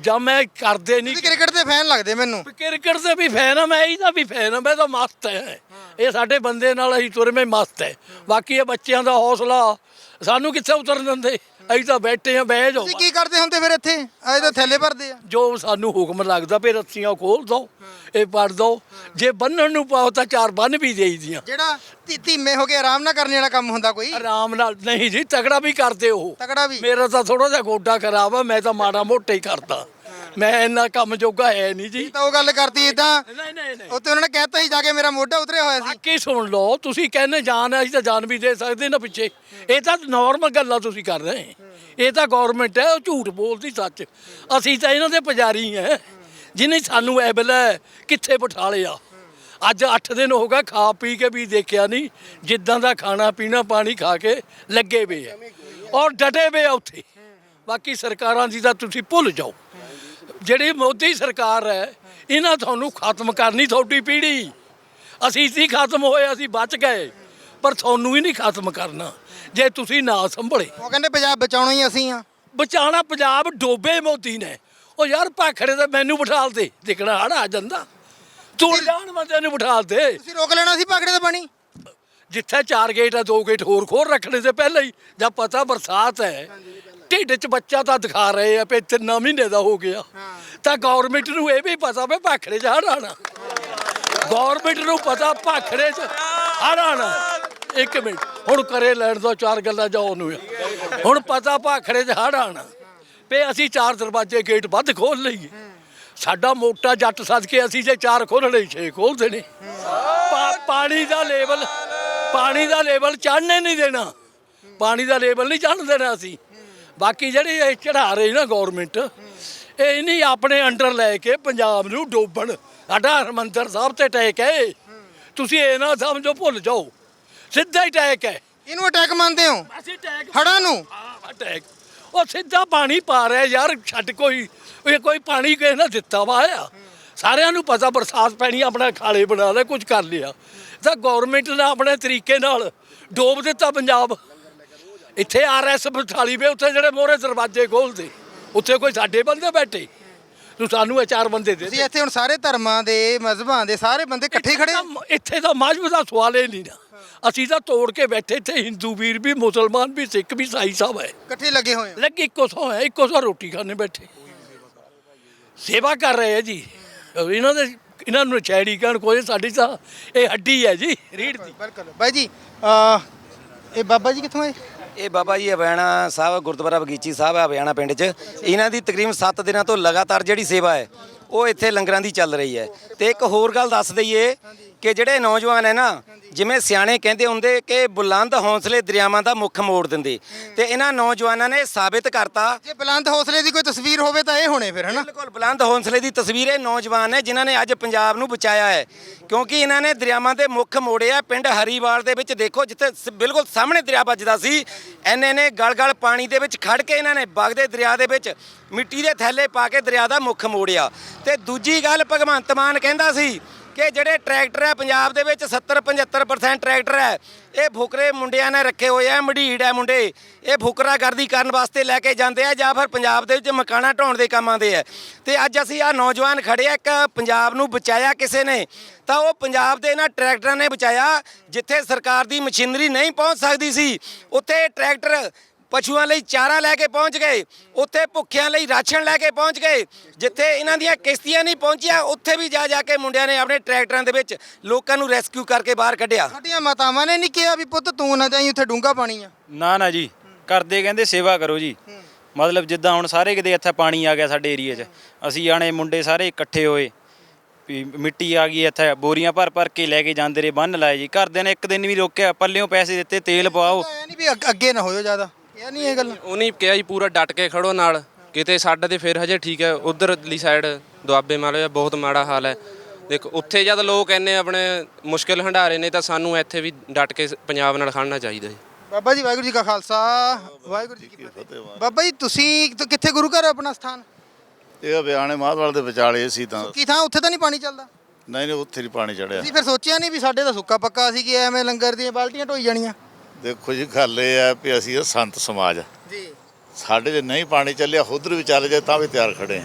ਜਾਂ ਮੈਂ ਕਰਦੇ ਨਹੀਂ ਤੁਸੀਂ ਕ੍ਰਿਕਟ ਦੇ ਫੈਨ ਲੱਗਦੇ ਮੈਨੂੰ। ਕ੍ਰਿਕਟ ਦੇ ਵੀ ਫੈਨ ਆ ਮੈਂ ਇਹਦਾ ਵੀ ਫੈਨ ਆ ਮੈਂ ਤਾਂ ਮਸਤ ਹੈ। ਇਹ ਸਾਡੇ ਬੰਦੇ ਨਾਲ ਅਸੀਂ ਤੁਰਵੇਂ ਮਸਤ ਹੈ ਬਾਕੀ ਇਹ ਬੱਚਿਆਂ ਦਾ ਹੌਸਲਾ ਸਾਨੂੰ ਕਿੱਥੇ ਉਤਰਨ ਦਿੰਦੇ? ਅਸੀਂ ਤਾਂ ਬੈਠੇ ਆ ਬਹਿ ਜਾਓ ਤੁਸੀਂ ਕੀ ਕਰਦੇ ਹੁੰਦੇ ਫਿਰ ਇੱਥੇ? ਅਜੇ ਤਾਂ ਥੈਲੇ ਭਰਦੇ ਆ। ਜੋ ਸਾਨੂੰ ਹੁਕਮ ਲੱਗਦਾ ਵੀ ਰੱਸੀਆਂ ਖੋਲ ਦੋ ਇਹ ਪੜ ਦੋ। ਜੇ ਬੰਨਣ ਨੂੰ ਪਾਓ ਤਾਂ ਚਾਰ ਬੰਨ ਵੀ ਦੇਈਦੀਆਂ ਜਿਹੜਾ ਧੀ- ਧੀਮੇ ਹੋ ਕੇ ਆਰਾਮ ਨਾ ਕਰਨ ਵਾਲਾ ਕੰਮ ਹੁੰਦਾ ਕੋਈ? ਆਰਾਮ ਨਾਲ ਨਹੀਂ ਜੀ ਤਗੜਾ ਵੀ ਕਰਦੇ ਉਹ। ਤਕੜਾ ਵੀ? ਮੇਰਾ ਤਾਂ ਥੋੜਾ ਜਿਹਾ ਗੋਡਾ ਖਰਾਬ ਆ ਮੈਂ ਤਾਂ ਮਾੜਾ ਮੋਟਾ ਹੀ ਕਰਦਾ। ਮੈਂ ਇੰਨਾ ਕੰਮ ਜੋਗਾ ਹੈ ਨਹੀਂ ਜੀ। ਤਾਂ ਉਹ ਗੱਲ ਕਰਤੀ ਤਾਂ ਨਹੀਂ ਨਹੀਂ ਨਹੀਂ। ਉੱਤੇ ਉਹਨਾਂ ਨੇ ਕਹਿਤਾ ਸੀ ਜਾ ਕੇ ਮੇਰਾ ਮੋਢਾ ਉਤਰਿਆ ਹੋਇਆ ਸੀ। ਬਾਕੀ ਸੁਣ ਲਓ ਤੁਸੀਂ ਕਹਿੰਦੇ ਜਾਨ ਹੈ, ਅਸੀਂ ਤਾਂ ਜਾਨ ਵੀ ਦੇ ਸਕਦੇ ਨਾ ਪਿੱਛੇ। ਇਹ ਤਾਂ ਨਾਰਮਲ ਗੱਲਾਂ ਤੁਸੀਂ ਕਰ ਰਹੇ ਇਹ ਤਾਂ ਗਵਰਨਮੈਂਟ ਹੈ ਉਹ ਝੂਠ ਬੋਲਦੀ ਸੱਚ। ਅਸੀਂ ਤਾਂ ਇਹਨਾਂ ਦੇ ਪੁਜਾਰੀ ਹੈ। ਜਿਹਨੇ ਸਾਨੂੰ ਐਬਲ ਕਿੱਥੇ ਬਿਠਾ ਲਿਆ ਅੱਜ 8 ਦਿਨ ਹੋ ਗਏ ਖਾ ਪੀ ਕੇ ਵੀ ਦੇਖਿਆ ਨਹੀਂ। ਜਿੱਦਾਂ ਦਾ ਖਾਣਾ ਪੀਣਾ ਪਾਣੀ ਖਾ ਕੇ ਲੱਗੇ ਪਏ ਆ। ਔਰ ਡਟੇ ਪਏ ਆ ਉੱਥੇ। ਬਾਕੀ ਸਰਕਾਰਾਂ ਦੀ ਤਾਂ ਤੁਸੀਂ ਭੁੱਲ ਜਾਓ। ਜਿਹੜੀ ਮੋਦੀ ਸਰਕਾਰ ਹੈ ਇਹਨਾਂ ਤੁਹਾਨੂੰ ਖਤਮ ਕਰਨੀ ਤੁਹਾਡੀ ਪੀੜ੍ਹੀ। ਅਸੀਂ ਸੀ ਖਤਮ ਹੋਏ ਅਸੀਂ ਬਚ ਗਏ ਪਰ ਤੁਹਾਨੂੰ ਹੀ ਨਹੀਂ ਖਤਮ ਕਰਨਾ ਜੇ ਤੁਸੀਂ ਨਾ ਸੰਭਲੇ। ਉਹ ਕਹਿੰਦੇ ਪੰਜਾਬ ਬਚਾਉਣਾ ਹੀ ਅਸੀਂ ਆ। ਬਚਾਣਾ ਪੰਜਾਬ ਡੋਬੇ ਮੋਦੀ ਨੇ। ਉਹ ਯਾਰ ਭਾਖੜੇ ਤੇ ਮੈਨੂੰ ਬਿਠਾਲ ਦੇ ਦਿਖਣਾ ਹੜ ਆ ਜਾਂਦਾ। ਤੂੰ ਜਾਣ ਬੰਦੇ ਨੂੰ ਬਿਠਾਲ ਦੇ। ਤੁਸੀਂ ਰੋਕ ਲੈਣਾ ਸੀ ਪਾਗੜੇ ਦਾ ਪਾਣੀ? ਜਿੱਥੇ ਚਾਰ ਗੇਟ ਆ ਦੋ ਗੇਟ ਹੋਰ ਖੋਲ ਰੱਖਣੇ ਤੇ ਪਹਿਲਾਂ ਹੀ ਜਦ ਪਤਾ ਬਰਸਾਤ ਹੈ ਢਿੱਡ 'ਚ ਬੱਚਾ ਤਾਂ ਦਿਖਾ ਰਹੇ ਆ ਵੀ ਤਿੰਨ ਮਹੀਨੇ ਦਾ ਹੋ ਗਿਆ। ਤਾਂ ਗਵਰਨਮੈਂਟ ਨੂੰ ਇਹ ਵੀ ਪਤਾ ਵੀ ਭਾਖੜੇ 'ਚ ਹੜ ਆਣਾ ਗਵਰਨਮੈਂਟ ਨੂੰ ਪਤਾ ਭਾਖੜੇ 'ਚ ਹੜ ਆਣਾ ਇੱਕ ਮਿੰਟ ਹੁਣ ਕਰੇ ਲੈਣ ਦੋ ਚਾਰ ਗੱਲਾਂ ਜਾਓ ਨੂੰ ਹੁਣ ਪਤਾ ਭਾਖੜੇ 'ਚ ਹੜ ਆਣਾ ਵੀ ਅਸੀਂ ਚਾਰ ਦਰਵਾਜ਼ੇ ਗੇਟ ਵੱਧ ਖੋਲ ਲਈਏ। ਸਾਡਾ ਮੋਟਾ ਜੱਟ ਸੱਦ ਕੇ ਅਸੀਂ ਜੇ ਚਾਰ ਖੋਲਣੇ ਛੇ ਖੋਲ ਦੇਣੇ ਪਾਣੀ ਦਾ ਲੈਵਲ ਪਾਣੀ ਦਾ ਲੈਵਲ ਚੜ੍ਹਨੇ ਨਹੀਂ ਦੇਣਾ। ਪਾਣੀ ਦਾ ਲੈਵਲ ਨਹੀਂ ਚੜ੍ਹਨ ਦੇਣਾ ਅਸੀਂ। ਬਾਕੀ ਜਿਹੜੀ ਇਹ ਚੜਾ ਰਹੀ ਨਾ ਗਵਰਨਮੈਂਟ ਇਹ ਨਹੀਂ ਆਪਣੇ ਅੰਡਰ ਲੈ ਕੇ ਪੰਜਾਬ ਨੂੰ ਡੋਬਣ। ਸਾਡਾ ਹਰਮੰਦਰ ਸਾਹਿਬ ਤੇ ਟੈਕ ਹੈ ਤੁਸੀਂ ਇਹ ਨਾ ਸਮਝੋ ਭੁੱਲ ਜਾਓ। ਸਿੱਧਾ ਹੀ ਟੈਕ ਹੈ। ਇਹਨੂੰ ਅਟੈਕ ਮੰਨਦੇ ਹੋ? ਅਸੀਂ ਟੈਕ ਹੜਾਂ ਨੂੰ? ਹਾਂ, ਅਟੈਕ ਉਹ ਸਿੱਧਾ ਪਾਣੀ ਪਾ ਰਿਹਾ ਯਾਰ ਛੱਡ ਕੋਈ ਇਹ ਕੋਈ ਪਾਣੀ ਕਿਸੇ ਨੇ ਦਿੱਤਾ ਵਾ ਆ। ਸਾਰਿਆਂ ਨੂੰ ਪਤਾ ਬਰਸਾਤ ਪੈਣੀ ਆਪਣਾ ਖਾਲੇ ਬਣਾ ਲੈ ਕੁਝ ਕਰ ਲਿਆ। ਤਾਂ ਗਵਰਨਮੈਂਟ ਨੇ ਆਪਣੇ ਤਰੀਕੇ ਨਾਲ ਡੋਬ ਦਿੱਤਾ ਪੰਜਾਬ। ਇੱਥੇ ਆਰਐਸ ਬਠਾਲੀ ਵੇ ਉੱਥੇ ਜਿਹੜੇ ਮੋਹਰੇ ਦਰਵਾਜ਼ੇ ਖੋਲਦੇ ਉੱਥੇ ਕੋਈ ਸਾਡੇ ਬੰਦੇ ਬੈਠੇ। ਤੂੰ ਸਾਨੂੰ ਇਹ ਚਾਰ ਬੰਦੇ ਦੇ ਤੁਸੀਂ ਇੱਥੇ ਹੁਣ ਸਾਰੇ ਧਰਮਾਂ ਦੇ ਮਜ਼ਹਬਾਂ ਦੇ ਸਾਰੇ ਬੰਦੇ ਇਕੱਠੇ ਖੜੇ ਹੋ? ਇੱਥੇ ਤਾਂ ਮਜ਼ਹਬ ਦਾ ਸਵਾਲ ਹੀ ਨਹੀਂ ਨਾ। ਅਸੀਂ ਤਾਂ ਤੋੜ ਕੇ ਬੈਠੇ ਇੱਥੇ ਹਿੰਦੂ ਵੀਰ ਵੀ ਮੁਸਲਮਾਨ ਵੀ ਸਿੱਖ ਵੀ ਸਾਈ ਸਾਹਿਬ ਹੈ। ਇਕੱਠੇ ਲੱਗੇ ਹੋਏ ਹੋ? ਲੱਗੇ ਇੱਕੋ ਸੌ ਹੈ ਇੱਕੋ ਸੌ ਰੋਟੀ ਖਾਣੇ ਬੈਠੇ। ਸੇਵਾ ਕਰ ਰਹੇ ਆ ਜੀ। ਇਹਨਾਂ ਦੇ ਇਹਨਾਂ ਨੂੰ ਛੈੜੀ ਕਹਿਣ ਕੋਈ ਸਾਡੀ ਤਾਂ ਇਹ ਹੱਡੀ ਹੈ ਜੀ ਰੀੜ ਦੀ। ਬਿਲਕੁਲ। ਬਾਈ ਜੀ ਅਹ, ਇਹ ਬਾਬਾ ਜੀ ਕਿੱਥੋਂ ਆਏ? ਇਹ ਬਾਬਾ ਜੀ ਅਬਿਆਣਾ ਸਾਹਿਬ, ਗੁਰਦੁਆਰਾ ਬਗੀਚੀ ਸਾਹਿਬ ਹੈ ਅਬਿਆਣਾ ਪਿੰਡ 'ਚ। ਇਹਨਾਂ ਦੀ ਤਕਰੀਬਨ 7 ਦਿਨਾਂ ਤੋਂ ਲਗਾਤਾਰ ਜਿਹੜੀ ਸੇਵਾ ਹੈ, ਉਹ ਇੱਥੇ ਲੰਗਰਾਂ ਦੀ ਚੱਲ ਰਹੀ ਹੈ। ਤੇ ਇੱਕ ਹੋਰ ਗੱਲ ਦੱਸ ਦਈਏ ਕਿ ਜਿਹੜੇ ਨੌਜਵਾਨ ਹੈ ਨਾ ਜਿਵੇਂ ਸਿਆਣੇ ਕਹਿੰਦੇ ਹੁੰਦੇ ਕਿ ਬੁਲੰਦ ਹੌਸਲੇ ਦਰਿਆਵਾਂ ਦਾ ਮੁੱਖ ਮੋੜ ਦਿੰਦੇ। ਤੇ ਇਹਨਾਂ ਨੌਜਵਾਨਾਂ ਨੇ ਸਾਬਿਤ ਕਰਤਾ। ਜੇ ਬੁਲੰਦ ਹੌਸਲੇ ਦੀ ਕੋਈ ਤਸਵੀਰ ਹੋਵੇ ਤਾਂ ਇਹ ਹੋਣੇ ਫਿਰ ਹਨਾ? ਬਿਲਕੁਲ ਬੁਲੰਦ ਹੌਸਲੇ ਦੀ ਤਸਵੀਰ ਇਹ ਨੌਜਵਾਨ ਨੇ ਜਿਨ੍ਹਾਂ ਨੇ ਅੱਜ ਪੰਜਾਬ ਨੂੰ ਬਚਾਇਆ ਹੈ। ਕਿਉਂਕਿ ਇਹਨਾਂ ਨੇ ਦਰਿਆਵਾਂ ਦੇ ਮੁੱਖ ਮੋੜਿਆ ਪਿੰਡ ਹਰੀਵਾਲ ਦੇ ਵਿੱਚ ਦੇਖੋ ਜਿੱਥੇ ਸ- ਬਿਲਕੁਲ ਸਾਹਮਣੇ ਦਰਿਆ ਵੱਜਦਾ ਸੀ। ਐਨੇ ਨੇ ਗਲ-ਗਲ ਪਾਣੀ ਦੇ ਵਿੱਚ ਖੜ ਕੇ ਇਹਨਾਂ ਨੇ ਵਗਦੇ ਦਰਿਆ ਦੇ ਵਿੱਚ ਮਿੱਟੀ ਦੇ ਥੈਲੇ ਪਾ ਕੇ ਦਰਿਆ ਦਾ ਮੁੱਖ ਮੋੜਿਆ ਤੇ ਦੂਜੀ ਗੱਲ ਭਗਵੰਤ ਮਾਨ ਕਹਿੰਦਾ ਸੀ ਕਿ ਜਿਹੜੇ ਟਰੈਕਟਰ ਹੈ, ਪੰਜਾਬ ਦੇ ਵਿੱਚ 70 75% ਟਰੈਕਟਰ ਹੈ। ਇਹ ਫੁਕਰੇ ਮੁੰਡਿਆਂ ਨੇ ਰੱਖੇ ਹੋਏ ਆ ਮਢੀੜ ਹੈ ਮੁੰਡੇ। ਇਹ ਫੁਕਰਾਗਰਦੀ ਕਰਨ ਵਾਸਤੇ ਲੈ ਕੇ ਜਾਂਦੇ ਆ ਜਾਂ ਫਿਰ ਪੰਜਾਬ ਦੇ ਵਿੱਚ ਮਕਾਨਾ ਢਾਉਣ ਦੇ ਕੰਮ ਆਉਂਦੇ ਆ ਤੇ ਅੱਜ ਅਸੀਂ ਆ ਨੌਜਵਾਨ ਖੜੇ ਆ, ਇੱਕ ਪੰਜਾਬ ਨੂੰ ਬਚਾਇਆ ਕਿਸੇ ਨੇ, ਤਾਂ ਉਹ ਪੰਜਾਬ ਦੇ ਇਹਨਾਂ ਟਰੈਕਟਰਾਂ ਨੇ ਬਚਾਇਆ, ਜਿੱਥੇ ਸਰਕਾਰ ਦੀ ਮਸ਼ੀਨਰੀ ਨਹੀਂ ਪਹੁੰਚ ਸਕਦੀ ਸੀ। ਉੱਥੇ ਟਰੈਕਟਰ ਪਸ਼ੂਆਂ ਲਈ ਚਾਰਾ ਲੈ ਕੇ ਪਹੁੰਚ ਗਏ। ਉੱਥੇ ਭੁੱਖਿਆਂ ਲਈ ਰਾਸ਼ਨ ਲੈ ਕੇ ਪਹੁੰਚ ਗਏ। ਜਿੱਥੇ ਇਹਨਾਂ ਦੀਆਂ ਕਿਸ਼ਤੀਆਂ ਨਹੀਂ ਪਹੁੰਚੀਆਂ ਉੱਥੇ ਵੀ ਜਾ ਜਾ ਕੇ ਮੁੰਡਿਆਂ ਨੇ ਆਪਣੇ ਟਰੈਕਟਰਾਂ ਦੇ ਵਿੱਚ ਲੋਕਾਂ ਨੂੰ ਰੈਸਕਿਊ ਕਰਕੇ ਬਾਹਰ ਕੱਢਿਆ। ਸਾਡੀਆਂ ਮਾਤਾਵਾਂ ਨੇ ਨਹੀਂ ਕਿਹਾ ਵੀ ਪੁੱਤ ਤੂੰ ਨਾ ਜਾਈਂ ਉੱਥੇ ਡੂੰਗਾ ਪਾਣੀ ਆ। ਨਾ ਨਾ ਜੀ। ਕਰਦੇ ਕਹਿੰਦੇ ਸੇਵਾ ਕਰੋ ਜੀ। ਮਤਲਬ ਜਿੱਦਾਂ ਹੁਣ ਸਾਰੇ ਕਿਤੇ ਇੱਥੇ ਪਾਣੀ ਆ ਗਿਆ ਸਾਡੇ ਏਰੀਆ 'ਚ ਅਸੀਂ ਆਣੇ ਮੁੰਡੇ ਸਾਰੇ ਇਕੱਠੇ ਹੋਏ। ਵੀ ਮਿੱਟੀ ਆ ਗਈ ਇੱਥੇ ਬੋਰੀਆਂ ਭਰ ਭਰ ਕੇ ਲੈ ਕੇ ਜਾਂਦੇ ਰਹੇ ਬੰਨ ਲਾਏ ਜੀ। ਘਰਦਿਆਂ ਨੇ ਇੱਕ ਦਿਨ ਵੀ ਰੋਕਿਆ ਪੱਲਿਓਂ ਪੈਸੇ ਦਿੱਤੇ ਤੇਲ ਪਵਾਓ। ਇਹ ਨਹੀਂ ਵੀ ਅੱਗ- ਅੱਗੇ ਨਾ ਹੋਇਓ ਜ਼ਿਆਦਾ। ਇਹ ਨਹੀਂ ਇਹ ਗੱਲ? ਉਹਨੇ ਕਿਹਾ ਜੀ ਪੂਰਾ ਡਟ ਕੇ ਖੜੋ ਨਾਲ। ਕਿਤੇ ਸਾਡਾ ਤੇ ਫਿਰ ਹਜੇ ਠੀਕ ਹੈ। ਉਧਰਲੀ ਸਾਈਡ ਦੁਆਬੇ ਮਾਲੇ ਬਹੁਤ ਮਾੜਾ ਹਾਲ ਹੈ। ਦੇਖ ਉੱਥੇ ਜਦ ਲੋਕ ਇੰਨੇ ਆਪਣੇ ਮੁਸ਼ਕਿਲ ਹੰਡਾਰੇ ਨੇ ਤਾਂ ਸਾਨੂੰ ਇੱਥੇ ਵੀ ਡਟ ਕੇ ਪੰਜਾਬ ਨਾਲ ਖੜਨਾ ਚਾਹੀਦਾ ਜੀ। ਬਾਬਾ ਜੀ ਵਾਹਿਗੁਰੂ ਜੀ ਕਾ ਖਾਲਸਾ। ਵਾਹਿਗੁਰੂ ਜੀ ਕੀ ਫਤਿਹ। ਬਾਬਾ ਜੀ ਤੁਸੀਂ ਕਿੱਥੇ ਗੁਰੂ ਘਰ ਹੈ ਆਪਣਾ ਸਥਾਨ? ਇਹ ਅਭਿਆਣੇ ਮਾਧਵਾਲ ਦੇ ਵਿਚਾਲੇ ਸੀ ਤਾਂ। ਕੀ ਥਾਂ ਉੱਥੇ ਤਾਂ ਨਹੀਂ ਪਾਣੀ ਚੱਲਦਾ? ਨਹੀਂ ਨਹੀਂ ਉੱਥੇ ਨਹੀਂ ਪਾਣੀ ਚੜਿਆ। ਤੁਸੀਂ ਫਿਰ ਸੋਚਿਆ ਨਹੀਂ ਵੀ ਸਾਡੇ ਤਾਂ ਸੁੱਕਾ ਪੱਕਾ ਸੀ ਕਿ ਐਵੇਂ ਲੰਗਰ ਦੀਆਂ ਬਾਲਟੀਆਂ ਢੋਈ ਜਾਣੀਆਂ? ਦੇਖੋ ਜੀ ਗੱਲ ਇਹ ਹੈ ਵੀ ਅਸੀਂ ਇਹ ਸੰਤ ਸਮਾਜ ਆ। ਜੀ। ਸਾਡੇ ਜੇ ਨਹੀਂ ਪਾਣੀ ਚੱਲਿਆ ਉਧਰ ਵੀ ਚੱਲ ਜਾਏ ਤਾਂ ਵੀ ਤਿਆਰ ਖੜੇ ਆ।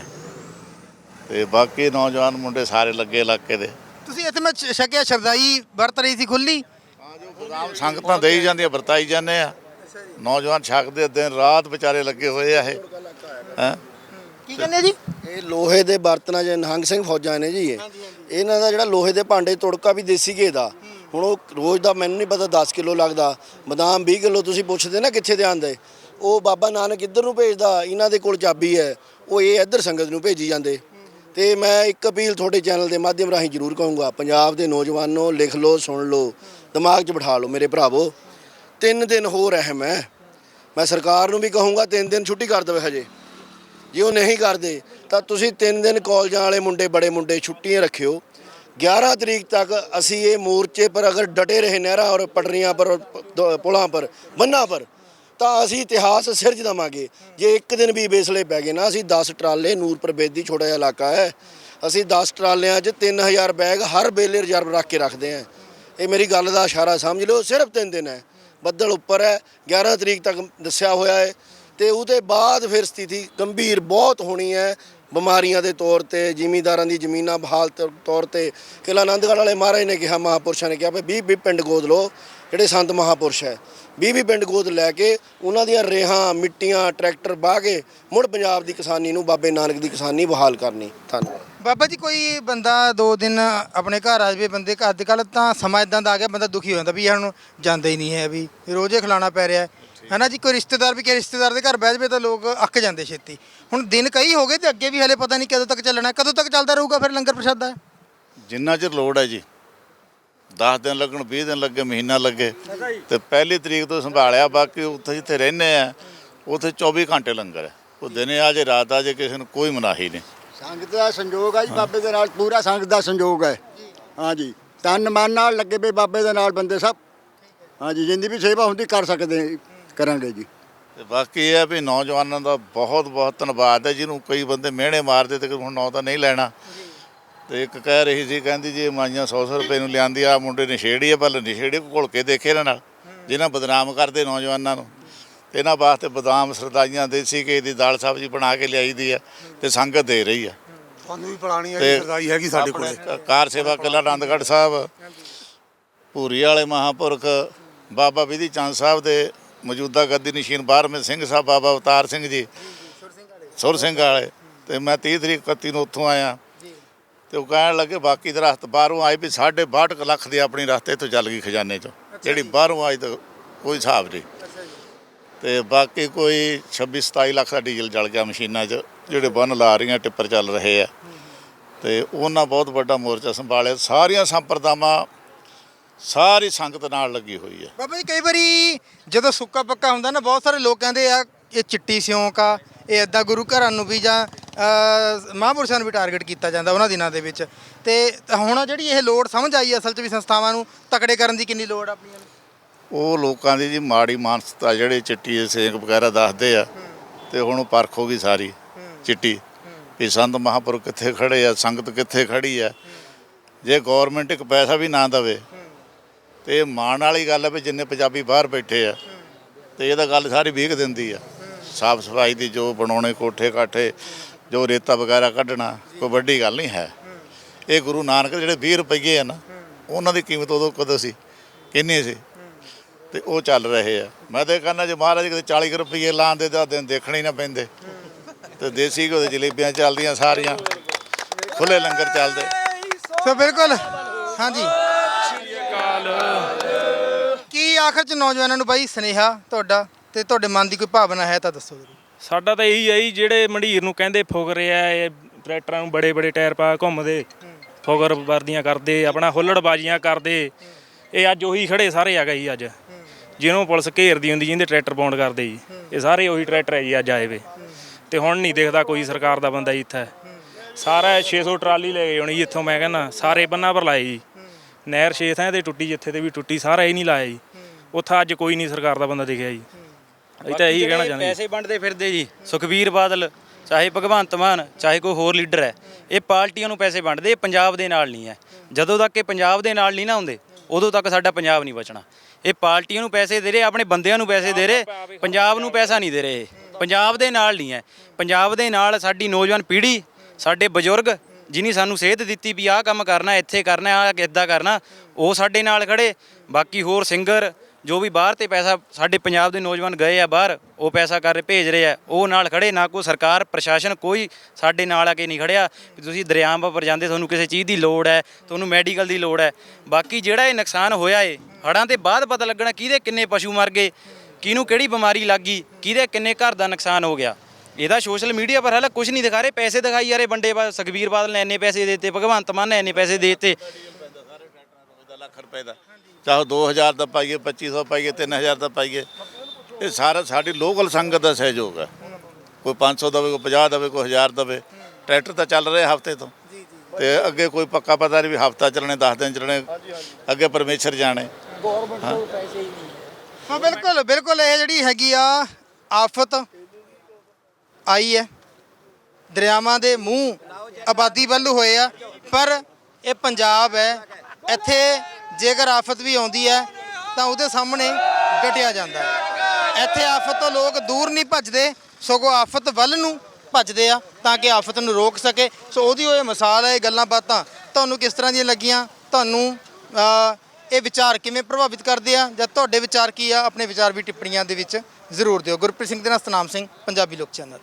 ਤੇ ਬਾਕੀ ਨੌਜਵਾਨ ਮੁੰਡੇ ਸਾਰੇ ਲੱਗੇ ਇਲਾਕੇ ਦੇ। ਤੁਸੀਂ ਇੱਥੇ ਮੈਂ ਛਕਿਆ ਸ਼ਰਦਾਈ ਵਰਤ ਰਹੀ ਸੀ ਖੁੱਲੀ ਸੰਗਤਾਂ ਦੇਈ ਜਾਂਦੀਆਂ ਵਰਤਾਈ ਜਾਂਦੇ ਆ। ਨੌਜਵਾਨ ਛਕਦੇ ਦਿਨ ਰਾਤ ਵਿਚਾਰੇ ਲੱਗੇ ਹੋਏ ਆ ਇਹ। ਹੈ? ਕੀ ਕਹਿੰਦੇ ਜੀ? ਇਹ ਲੋਹੇ ਦੇ ਬਰਤਨਾਂ 'ਚ ਨਿਹੰਗ ਸਿੰਘ ਫੌਜਾਂ ਨੇ ਜੀ ਇਹ। ਇਹਨਾਂ ਦਾ ਜਿਹੜਾ ਲੋਹੇ ਦੇ ਭਾਂਡੇ ਤੁੜਕਾ ਵੀ ਦੇਸੀ ਘੇ ਦਾ। ਹੁਣ ਉਹ ਰੋਜ਼ ਦਾ ਮੈਨੂੰ ਨਹੀਂ ਪਤਾ 10 ਕਿਲੋ ਲੱਗਦਾ, ਬਦਾਮ 20 ਕਿਲੋ ਤੁਸੀਂ ਪੁੱਛਦੇ ਨਾ ਕਿੱਥੇ ਦੇ ਆਂਦੇ ਉਹ ਬਾਬਾ ਨਾਨਕ ਇੱਧਰ ਨੂੰ ਭੇਜਦਾ, ਇਹਨਾਂ ਦੇ ਕੋਲ ਚਾਬੀ ਹੈ, ਉਹ ਇਹ ਇੱਧਰ ਸੰਗਤ ਨੂੰ ਭੇਜੀ ਜਾਂਦੇ। ਤੇ ਮੈਂ ਇੱਕ ਅਪੀਲ ਤੁਹਾਡੇ ਚੈਨਲ ਦੇ ਮਾਧਿਅਮ ਰਾਹੀਂ ਜ਼ਰੂਰ ਕਹੂੰਗਾ, ਪੰਜਾਬ ਦੇ ਨੌਜਵਾਨੋ ਲਿਖ ਲਓ, ਸੁਣ ਲਓ, ਦਿਮਾਗ 'ਚ ਬਿਠਾ ਲਓ ਮੇਰੇ ਭਰਾਵੋ। ਤਿੰਨ ਦਿਨ ਹੋਰ ਅਹਿਮ ਹੈ, ਮੈਂ ਸਰਕਾਰ ਨੂੰ ਵੀ ਕਹੂੰਗਾ ਤਿੰਨ ਦਿਨ ਛੁੱਟੀ ਕਰ ਦੇਵੇ ਹਜੇ। ਜੇ ਉਹ ਨਹੀਂ ਕਰਦੇ, ਤਾਂ ਤੁਸੀਂ ਤਿੰਨ ਦਿਨ ਕਾਲਜਾਂ ਵਾਲੇ ਮੁੰਡੇ, ਬੜੇ ਮੁੰਡੇ ਛੁੱਟੀਆਂ ਰੱਖਿਓ। 11 ਤਰੀਕ ਤੱਕ ਅਸੀਂ ਇਹ ਮੋਰਚੇ ਪਰ ਅਗਰ ਡਟੇ ਰਹੇ ਨਹਿਰਾਂ ਔਰ ਪਟਰੀਆਂ ਪਰ ਪੁਲਾਂ ਪਰ ਬੰਨਾਂ ਪਰ, ਤਾਂ ਅਸੀਂ ਇਤਿਹਾਸ ਸਿਰਜ ਦਵਾਂਗੇ। ਜੇ ਇੱਕ ਦਿਨ ਵੀ ਬੇਸਲੇ ਪੈ ਗਏ ਨਾ, ਅਸੀਂ 10 ਟਰਾਲੇ, ਨੂਰਪੁਰ ਬੇਦੀ ਛੋਟਾ ਜਿਹਾ ਇਲਾਕਾ ਹੈ, ਅਸੀਂ 10 ਟਰਾਲਿਆਂ 'ਚ 3000 ਬੈਗ ਹਰ ਵੇਲੇ ਰਿਜ਼ਰਵ ਰੱਖ ਕੇ ਰੱਖਦੇ ਹਾਂ। ਇਹ ਮੇਰੀ ਗੱਲ ਦਾ ਇਸ਼ਾਰਾ ਸਮਝ ਲਿਓ, ਸਿਰਫ ਤਿੰਨ ਦਿਨ ਹੈ। ਬੱਦਲ ਉੱਪਰ ਹੈ 11 ਤਰੀਕ ਤੱਕ ਦੱਸਿਆ ਹੋਇਆ ਹੈ, ਤੇ ਉਹਦੇ ਬਾਅਦ ਫਿਰ ਸਥਿਤੀ ਗੰਭੀਰ ਬਹੁਤ ਹੋਣੀ ਹੈ। ਬਿਮਾਰੀਆਂ ਦੇ ਤੌਰ ਤੇ, ਜ਼ਿਮੀਂਦਾਰਾਂ ਦੀ ਜ਼ਮੀਨਾਂ ਬਹਾਲ ਤੌਰ- ਤੇ ਕਿਲਾ ਆਨੰਦਗੜ੍ਹ ਵਾਲੇ ਮਹਾਰਾਜ ਨੇ ਕਿਹਾ, ਮਹਾਪੁਰਸ਼ਾਂ ਨੇ ਕਿਹਾ ਵੀ 20 20 ਪਿੰਡ ਗੋਦ ਲਓ, ਜਿਹੜੇ ਸੰਤ ਮਹਾਪੁਰਸ਼ ਹੈ। 20 20 ਪਿੰਡ ਗੋਦ ਲੈ ਕੇ ਉਹਨਾਂ ਦੀਆਂ ਰੇਹਾਂ, ਮਿੱਟੀਆਂ, ਟਰੈਕਟਰ ਬਾਹ ਕੇ ਮੁੜ ਪੰਜਾਬ ਦੀ ਕਿਸਾਨੀ ਨੂੰ, ਬਾਬੇ ਨਾਨਕ ਦੀ ਕਿਸਾਨੀ ਬਹਾਲ ਕਰਨੀ। ਧੰਨਵਾਦ। ਬਾਬਾ ਜੀ, ਕੋਈ ਬੰਦਾ ਦੋ ਦਿਨ ਆਪਣੇ ਘਰ ਆ ਜਾਵੇ, ਬੰਦੇ ਘਰ ਅੱਜ ਕੱਲ ਤਾਂ ਸਮਾਂ ਇਦਾਂ ਦਾ ਆ ਗਿਆ, ਬੰਦਾ ਦੁਖੀ ਹੋ ਜਾਂਦਾ ਵੀ ਹੁਣ ਜਾਂਦਾ ਹੀ ਨਹੀਂ ਹੈ, ਵੀ ਰੋਜ਼ੇ ਖਿਲਾਣਾ ਪੈ ਰਿਹਾ ਹੈਨਾ ਜੀ ਕੋਈ ਰਿਸ਼ਤੇਦਾਰ ਵੀ ਕਿ ਰਿਸ਼ਤੇਦਾਰ ਦੇ ਘਰ ਬਹਿ ਜਾਵੇ ਤਾਂ ਲੋਕ ਅੱਕ ਜਾਂਦੇ ਛੇਤੀ। ਹੁਣ ਦਿਨ ਕਈ ਹੋ ਗਏ ਤੇ ਅੱਗੇ ਵੀ ਹਲੇ ਪਤਾ ਨਹੀਂ ਕਦੋਂ ਤੱਕ ਚੱਲਣਾ ਕਦੋਂ ਤੱਕ ਚੱਲਦਾ ਰਹੂਗਾ ਫਿਰ ਲੰਗਰ ਪ੍ਰਸ਼ਾਦਾ? ਜਿੰਨਾ ਚਿਰ ਲੋੜ ਹੈ ਜੀ 10 ਦਿਨ ਲੱਗਣ 20 ਦਿਨ ਲੱਗੇ ਮਹੀਨਾ ਲੱਗੇ ਤੇ ਪਹਿਲੀ ਤਰੀਕ ਤੋਂ ਸੰਭਾਲਿਆ ਬਾਕੀ ਉੱਥੇ ਜਿੱਥੇ ਰਹਿੰਦੇ ਆ ਉੱਥੇ 24 ਘੰਟੇ ਲੰਗਰ ਹੈ। ਉਹ ਦਿਨੇ ਆ ਜੇ ਰਾਤ ਆ ਜੇ ਕਿਸੇ ਨੂੰ ਕੋਈ ਮਨਾਹੀ ਨਹੀਂ। ਸੰਗਤ ਦਾ ਸੰਯੋਗ ਹੈ ਜੀ ਬਾਬੇ ਦੇ ਨਾਲ ਪੂਰਾ ਸੰਗਤ ਦਾ ਸੰਯੋਗ ਹੈ। ਹਾਂਜੀ ਤਨ ਮਨ ਨਾਲ ਲੱਗੇ ਪਏ ਬਾਬੇ ਦੇ ਨਾਲ ਬੰਦੇ ਸਭ। ਹਾਂਜੀ ਜਿੰਦੀ ਵੀ ਸੇਵਾ ਹੁੰਦੀ ਕਰ ਸਕਦੇ ਕਰਾਂਗੇ ਜੀ। ਤੇ ਬਾਕੀ ਇਹ ਹੈ ਵੀ ਨੌਜਵਾਨਾਂ ਦਾ ਬਹੁਤ ਬਹੁਤ ਧੰਨਵਾਦ ਹੈ ਜਿਹਨੂੰ ਕਈ ਬੰਦੇ ਮਿਹਣੇ ਮਾਰਦੇ ਤੇ ਹੁਣ ਨਾਂ ਤਾਂ ਨਹੀਂ ਲੈਣਾ। ਤੇ ਇੱਕ ਕਹਿ ਰਹੀ ਸੀ ਕਹਿੰਦੀ ਜੀ ਇਹ ਮਾਈਆਂ 100 100 ਰੁਪਏ ਨੂੰ ਲਿਆਂਦੀ ਆ ਮੁੰਡੇ ਨਸ਼ੇੜੀ ਆ ਪਰ ਨਸ਼ੇੜੀ ਕੋ ਘੁਲ ਕੇ ਦੇਖੇ ਇਹਨਾਂ ਨਾਲ ਜਿਹਨਾਂ ਬਦਨਾਮ ਕਰਦੇ ਨੌਜਵਾਨਾਂ ਨੂੰ। ਤੇ ਇਹਨਾਂ ਵਾਸਤੇ ਬਦਾਮ ਸਰਦਾਈਆਂ ਦੇਸੀ ਘੀ ਦੀ ਦਾਲ ਸਬਜ਼ੀ ਬਣਾ ਕੇ ਲਿਆਈ ਦੀ ਆ ਤੇ ਸੰਗਤ ਦੇ ਰਹੀ ਆ। ਤੁਹਾਨੂੰ ਵੀ ਪਲਾਣੀ ਤੇ ਸਰਦਾਈ ਹੈਗੀ ਸਾਡੇ ਕੋਲੇ। ਕਾਰ ਸੇਵਾ ਕਿਲਾ ਆਨੰਦਗੜ੍ਹ ਸਾਹਿਬ ਭੂਰੀ ਵਾਲੇ ਮਹਾਪੁਰਖ ਬਾਬਾ ਵਿਧੀ ਚੰਦ ਸਾਹਿਬ ਦੇ ਮੌਜੂਦਾ ਗੱਦੀ ਨਸ਼ੀਨ 12ਵੇਂ ਸਿੰਘ ਸਾਹਿਬ ਬਾਬਾ ਅਵਤਾਰ ਸਿੰਘ ਜੀ ਸੁਰ ਸਿੰਘ ਵਾਲੇ। ਤੇ ਮੈਂ 30 ਤਰੀਕ 31 ਨੂੰ ਉੱਥੋਂ ਆਇਆ। ਤੇ ਉਹ ਕਹਿਣ ਲੱਗੇ ਬਾਕੀ ਦੇ ਰਸਤ ਬਾਹਰੋਂ ਆਏ ਵੀ 62 ਲੱਖ ਦੀ ਆਪਣੀ ਰਸਤੇ ਤੋਂ ਚੱਲ ਗਈ ਖਜ਼ਾਨੇ ਚੋਂ। ਜਿਹੜੀ ਬਾਹਰੋਂ ਆਈ ਤਾਂ ਕੋਈ ਹਿਸਾਬ ਨਹੀਂ। ਤੇ ਬਾਕੀ ਕੋਈ 26 27 ਲੱਖ ਦਾ ਡੀਜ਼ਲ ਜਲ ਗਿਆ ਮਸ਼ੀਨਾਂ 'ਚ ਜਿਹੜੇ ਬੰਨ ਲਾ ਰਹੀਆਂ ਟਿੱਪਰ ਚੱਲ ਰਹੇ ਆ। ਤੇ ਉਹਨਾਂ ਬਹੁਤ ਵੱਡਾ ਮੋਰਚਾ ਸੰਭਾਲਿਆ। ਸਾਰੀਆਂ ਸੰਪਰਦਾਵਾਂ ਸਾਰੀ ਸੰਗਤ ਨਾਲ ਲੱਗੀ ਹੋਈ ਹੈ। ਬਾਬਾ ਜੀ ਕਈ ਵਾਰੀ ਜਦੋਂ ਸੁੱਕਾ ਪੱਕਾ ਹੁੰਦਾ ਨਾ ਬਹੁਤ ਸਾਰੇ ਲੋਕ ਕਹਿੰਦੇ ਆ ਇਹ ਚਿੱਟੀ ਸਿਉਂਕ ਆ ਇਹ ਏਦਾਂ ਗੁਰੂ ਘਰਾਂ ਨੂੰ ਵੀ ਜਾਂ ਅ, ਮਹਾਂਪੁਰਸ਼ਾਂ ਨੂੰ ਵੀ ਟਾਰਗੇਟ ਕੀਤਾ ਜਾਂਦਾ ਉਹਨਾਂ ਦਿਨਾਂ ਦੇ ਵਿੱਚ। ਤੇ ਹੁਣ ਜਿਹੜੀ ਇਹ ਲੋੜ ਸਮਝ ਆਈ ਅਸਲ 'ਚ ਵੀ ਸੰਸਥਾਵਾਂ ਨੂੰ ਤਕੜੇ ਕਰਨ ਦੀ ਕਿੰਨੀ ਲੋੜ ਆ ਆਪਣੀਆਂ ਨੂੰ? ਉਹ ਲੋਕਾਂ ਦੀ ਜੀ ਮਾੜੀ ਮਾਨਸਤਾ ਜਿਹੜੇ ਚਿੱਟੀ ਸੇਕ ਵਗੈਰਾ ਦੱਸਦੇ ਆ ਤੇ ਹੁਣ ਉਹ ਪਰਖ ਹੋ ਗਈ ਸਾਰੀ ਚਿੱਟੀ। ਵੀ ਸੰਤ ਮਹਾਂਪੁਰਖ ਕਿੱਥੇ ਖੜੇ ਆ ਸੰਗਤ ਕਿੱਥੇ ਖੜੀ ਆ? ਜੇ ਗਵਰਨਮੈਂਟ ਇੱਕ ਪੈਸਾ ਵੀ ਨਾ ਦੇਵੇ ਤੇ ਇਹ ਮਾਣ ਵਾਲੀ ਗੱਲ ਹੈ ਵੀ ਜਿੰਨੇ ਪੰਜਾਬੀ ਬਾਹਰ ਬੈਠੇ ਆ, ਤੇ ਤਾਂ ਗੱਲ ਸਾਰੀ ਵੀਕ ਦਿੰਦੀ ਆ। ਸਾਫ਼ ਸਫ਼ਾਈ ਦੀ ਜੋ ਬਣਾਉਣੇ, ਕੋਠੇ ਕਾਠੇ, ਜੋ ਰੇਤਾ ਵਗੈਰਾ ਕੱਢਣਾ, ਕੋਈ ਵੱਡੀ ਗੱਲ ਨਹੀਂ ਹੈ। ਇਹ ਗੁਰੂ ਨਾਨਕ ਜਿਹੜੇ 20 ਰੁਪਏ ਆ ਨਾ, ਉਹਨਾਂ ਦੀ ਕੀਮਤ ਉਦੋਂ ਕਦੋਂ ਸੀ? ਕਿੰਨੀ ਸੀ? ਤੇ ਉਹ ਚੱਲ ਰਹੇ ਆ। ਮੈਂ ਤਾਂ ਇਹ ਕਹਿੰਦਾ ਜੇ ਮਹਾਰਾਜ ਕਿਤੇ 40 ਕੁ ਰੁਪਏ ਲਾਉਂਦੇ ਤਾਂ ਦਿਨ ਦੇਖਣੇ ਹੀ ਨਾ ਪੈਂਦੇ। ਤੇ ਦੇਸੀ ਘਿਓ ਦੇ ਜਲੇਬੀਆਂ ਚੱਲਦੀਆਂ ਸਾਰੀਆਂ ਖੁੱਲੇ ਲੰਗਰ ਚੱਲਦੇ। ਸੋ ਬਿਲਕੁਲ, ਹਾਂਜੀ। ਆਖਰ ਚ ਨੌਜਵਾਨਾਂ ਨੂੰ ਬਾਈ ਸਨੇਹਾ ਤੁਹਾਡਾ ਤੇ ਤੁਹਾਡੇ ਮਨ ਦੀ ਕੋਈ ਭਾਵਨਾ ਹੈ ਤਾਂ ਦੱਸੋ ਜ਼ਰੂਰ। ਸਾਡਾ ਤਾਂ ਇਹੀ ਹੈ ਜੀ, ਜਿਹੜੇ ਮੰਡੀਰ ਨੂੰ ਕਹਿੰਦੇ ਫੁਕਰੇ ਆ, ਇਹ ਟਰੈਕਟਰਾਂ ਨੂੰ ਬੜੇ ਬੜੇ ਟਾਇਰ ਪਾ ਘੁੰਮਦੇ ਫੁਕਰ ਵਰਦੀਆਂ ਕਰਦੇ, ਆਪਣਾ ਹੁੱਲੜਬਾਜ਼ੀਆਂ ਕਰਦੇ, ਇਹ ਅੱਜ ਉਹੀ ਖੜੇ ਸਾਰੇ ਆ ਗਏ ਜੀ ਅੱਜ। ਜਿਹਨੂੰ ਪੁਲਿਸ ਘੇਰਦੀ ਹੁੰਦੀ, ਜਿਹਦੇ ਟਰੈਕਟਰ ਪੌਂਡ ਕਰਦੇ ਜੀ, ਇਹ ਸਾਰੇ ਉਹੀ ਟਰੈਕਟਰ ਹੈ ਜੀ ਅੱਜ ਆਏ ਵੇ। ਤੇ ਹੁਣ ਨਹੀਂ ਦੇਖਦਾ ਕੋਈ ਸਰਕਾਰ ਦਾ ਬੰਦਾ ਜੀ ਇੱਥੇ। ਸਾਰਾ 600 ਟਰਾਲੀ ਲੈ ਗਏ ਹੋਣੀ ਜੀ ਇੱਥੋਂ ਮੈਂ ਕਹਿੰਦਾ, ਸਾਰੇ ਬੰਨਾ ਪਰ ਲਾਏ ਜੀ। ਨਹਿਰ ਛੇ ਥਾਂ ਤੇ ਟੁੱਟੀ, ਜਿੱਥੇ ਤੇ ਵੀ ਟੁੱਟੀ, ਸਾਰਾ ਹੀ ਨਹੀਂ ਲਾਇਆ ਜੀ। ਉੱਥੇ ਅੱਜ ਕੋਈ ਨਹੀਂ ਸਰਕਾਰ ਦਾ ਬੰਦਾ ਦਿਖਿਆ ਜੀ। ਅਸੀਂ ਤਾਂ ਇਹੀ ਕਹਿਣਾ ਚਾਹੁੰਦੇ। ਪੈਸੇ ਵੰਡਦੇ ਫਿਰਦੇ ਜੀ ਸੁਖਬੀਰ ਬਾਦਲ ਚਾਹੇ ਭਗਵੰਤ ਮਾਨ ਚਾਹੇ ਕੋਈ ਹੋਰ ਲੀਡਰ ਹੈ ਇਹ ਪਾਰਟੀਆਂ ਨੂੰ ਪੈਸੇ ਵੰਡਦੇ ਇਹ ਪੰਜਾਬ ਦੇ ਨਾਲ ਨਹੀਂ ਹੈ। ਜਦੋਂ ਤੱਕ ਇਹ ਪੰਜਾਬ ਦੇ ਨਾਲ ਨਹੀਂ ਨਾ ਹੁੰਦੇ ਉਦੋਂ ਤੱਕ ਸਾਡਾ ਪੰਜਾਬ ਨਹੀਂ ਬਚਣਾ। ਇਹ ਪਾਰਟੀਆਂ ਨੂੰ ਪੈਸੇ ਦੇ ਰਹੇ ਆਪਣੇ ਬੰਦਿਆਂ ਨੂੰ ਪੈਸੇ ਦੇ ਰਹੇ ਪੰਜਾਬ ਨੂੰ ਪੈਸਾ ਨਹੀਂ ਦੇ ਰਹੇ ਇਹ। ਪੰਜਾਬ ਦੇ ਨਾਲ ਨਹੀਂ ਹੈ। ਪੰਜਾਬ ਦੇ ਨਾਲ ਸਾਡੀ ਨੌਜਵਾਨ ਪੀੜ੍ਹੀ ਸਾਡੇ ਬਜ਼ੁਰਗ ਜਿਨੀ ਸਾਨੂੰ ਸੇਧ ਦਿੱਤੀ ਵੀ ਆਹ ਕੰਮ ਕਰਨਾ ਇੱਥੇ ਕਰਨਾ ਆਹ ਕਿੱਦਾਂ ਕਰਨਾ ਉਹ ਸਾਡੇ ਨਾਲ ਖੜੇ। ਬਾਕੀ ਹੋਰ ਸਿੰਗਰ ਜੋ ਵੀ ਬਾਹਰ ਤੇ ਪੈਸਾ ਸਾਡੇ ਪੰਜਾਬ ਦੇ ਨੌਜਵਾਨ ਗਏ ਆ ਬਾਹਰ, ਉਹ ਪੈਸਾ ਕਰ ਭੇਜ ਰਹੇ ਆ, ਉਹ ਨਾਲ ਖੜੇ, ਨਾ ਕੋਈ ਸਰਕਾਰ, ਪ੍ਰਸ਼ਾਸਨ ਕੋਈ ਸਾਡੇ ਨਾਲ ਆ ਕੇ ਨਹੀਂ ਖੜਿਆ ਵੀ ਤੁਸੀਂ ਦਰਿਆਵਾਂ ਪਰ ਜਾਂਦੇ, ਤੁਹਾਨੂੰ ਕਿਸੇ ਚੀਜ਼ ਦੀ ਲੋੜ ਹੈ, ਤੁਹਾਨੂੰ ਮੈਡੀਕਲ ਦੀ ਲੋੜ ਹੈ। ਬਾਕੀ ਜਿਹੜਾ ਇਹ ਨੁਕਸਾਨ ਹੋਇਆ ਏ ਹੜਾਂ ਤੇ ਬਾਅਦ ਪਤਾ ਲੱਗਣਾ ਕਿਹਦੇ ਕਿੰਨੇ ਪਸ਼ੂ ਮਰ ਗਏ, ਕਿਹਨੂੰ ਕਿਹੜੀ ਬਿਮਾਰੀ ਲੱਗ ਗਈ, ਕਿਹਦੇ ਕਿੰਨੇ ਘਰ ਦਾ ਨੁਕਸਾਨ ਹੋ ਗਿਆ। ਇਹਦਾ ਸੋਸ਼ਲ ਮੀਡੀਆ ਪਰ ਹਾਲੇ ਕੁਝ ਨਹੀਂ ਦਿਖਾ ਰਹੇ, ਪੈਸੇ ਦਿਖਾਈ ਜਾ ਰਹੇ ਬੰਦੇ ਬਾ, ਸੁਖਬੀਰ ਬਾਦਲ ਨੇ ਇੰਨੇ ਪੈਸੇ ਦੇਤੇ, ਭਗਵੰਤ ਮਾਨ ਨੇ ਇੰਨੇ ਪੈਸੇ ਦੇ ਦਿੱਤੇ। ਲੱਖ ਰੁਪਏ ਦਾ। ਚਾਹੇ 2000 ਦਾ ਪਾਈਏ 2500 ਪਾਈਏ 3000 ਦਾ ਪਾਈਏ। ਇਹ ਸਾਰਾ ਸਾਡੀ ਲੋਕਲ ਸੰਗਤ ਦਾ ਸਹਿਯੋਗ ਹੈ। ਕੋਈ 500 ਦਵੇ ਕੋਈ 50 ਦਵੇ ਕੋਈ 1000 ਦਵੇ। ਟਰੈਕਟਰ ਤਾਂ ਚੱਲ ਰਹੇ ਹਫ਼ਤੇ ਤੋਂ। ਤੇ ਅੱਗੇ ਕੋਈ ਪੱਕਾ ਪਤਾ ਨਹੀਂ ਵੀ ਹਫਤਾ ਚੱਲਣੇ 10 ਦਿਨ ਚੱਲਣੇ ਅੱਗੇ ਪਰਮੇਸ਼ਰ ਜਾਣੇ। ਹਾਂ ਬਿਲਕੁਲ ਬਿਲਕੁਲ ਇਹ ਜਿਹੜੀ ਹੈਗੀ ਆ ਆਫਤ ਆਈ ਹੈ। ਦਰਿਆਵਾਂ ਦੇ ਮੂੰਹ ਆਬਾਦੀ ਵੱਲ ਹੋਏ ਆ ਪਰ ਇਹ ਪੰਜਾਬ ਹੈ। ਇੱਥੇ ਜੇਕਰ ਆਫਤ ਵੀ ਆਉਂਦੀ ਹੈ, ਤਾਂ ਉਹਦੇ ਸਾਹਮਣੇ ਡਟਿਆ ਜਾਂਦਾ ਹੈ। ਇੱਥੇ ਆਫਤ ਤੋਂ ਲੋਕ ਦੂਰ ਨਹੀਂ ਭੱਜਦੇ, ਸਗੋਂ ਆਫਤ ਵੱਲ ਨੂੰ ਭੱਜਦੇ ਆ, ਤਾਂ ਕਿ ਆਫਤ ਨੂੰ ਰੋਕ ਸਕੇ। ਸੋ ਉਹਦੀ ਉਹ ਇਹ ਮਿਸਾਲ ਹੈ, ਇਹ ਗੱਲਾਂ ਬਾਤਾਂ ਤੁਹਾਨੂੰ ਕਿਸ ਤਰ੍ਹਾਂ ਦੀਆਂ ਲੱਗੀਆਂ? ਤੁਹਾਨੂੰ ਇਹ ਵਿਚਾਰ ਕਿਵੇਂ ਪ੍ਰਭਾਵਿਤ ਕਰਦੇ ਆ? ਜਾਂ ਤੁਹਾਡੇ ਵਿਚਾਰ ਕੀ ਆ? ਆਪਣੇ ਵਿਚਾਰ ਵੀ ਟਿੱਪਣੀਆਂ ਦੇ ਵਿੱਚ ਜ਼ਰੂਰ ਦਿਓ। ਗੁਰਪ੍ਰੀਤ ਸਿੰਘ ਦੇ ਨਾਲ ਸਤਨਾਮ ਸਿੰਘ, ਪੰਜਾਬੀ ਲੋਕ ਚੈਨਲ।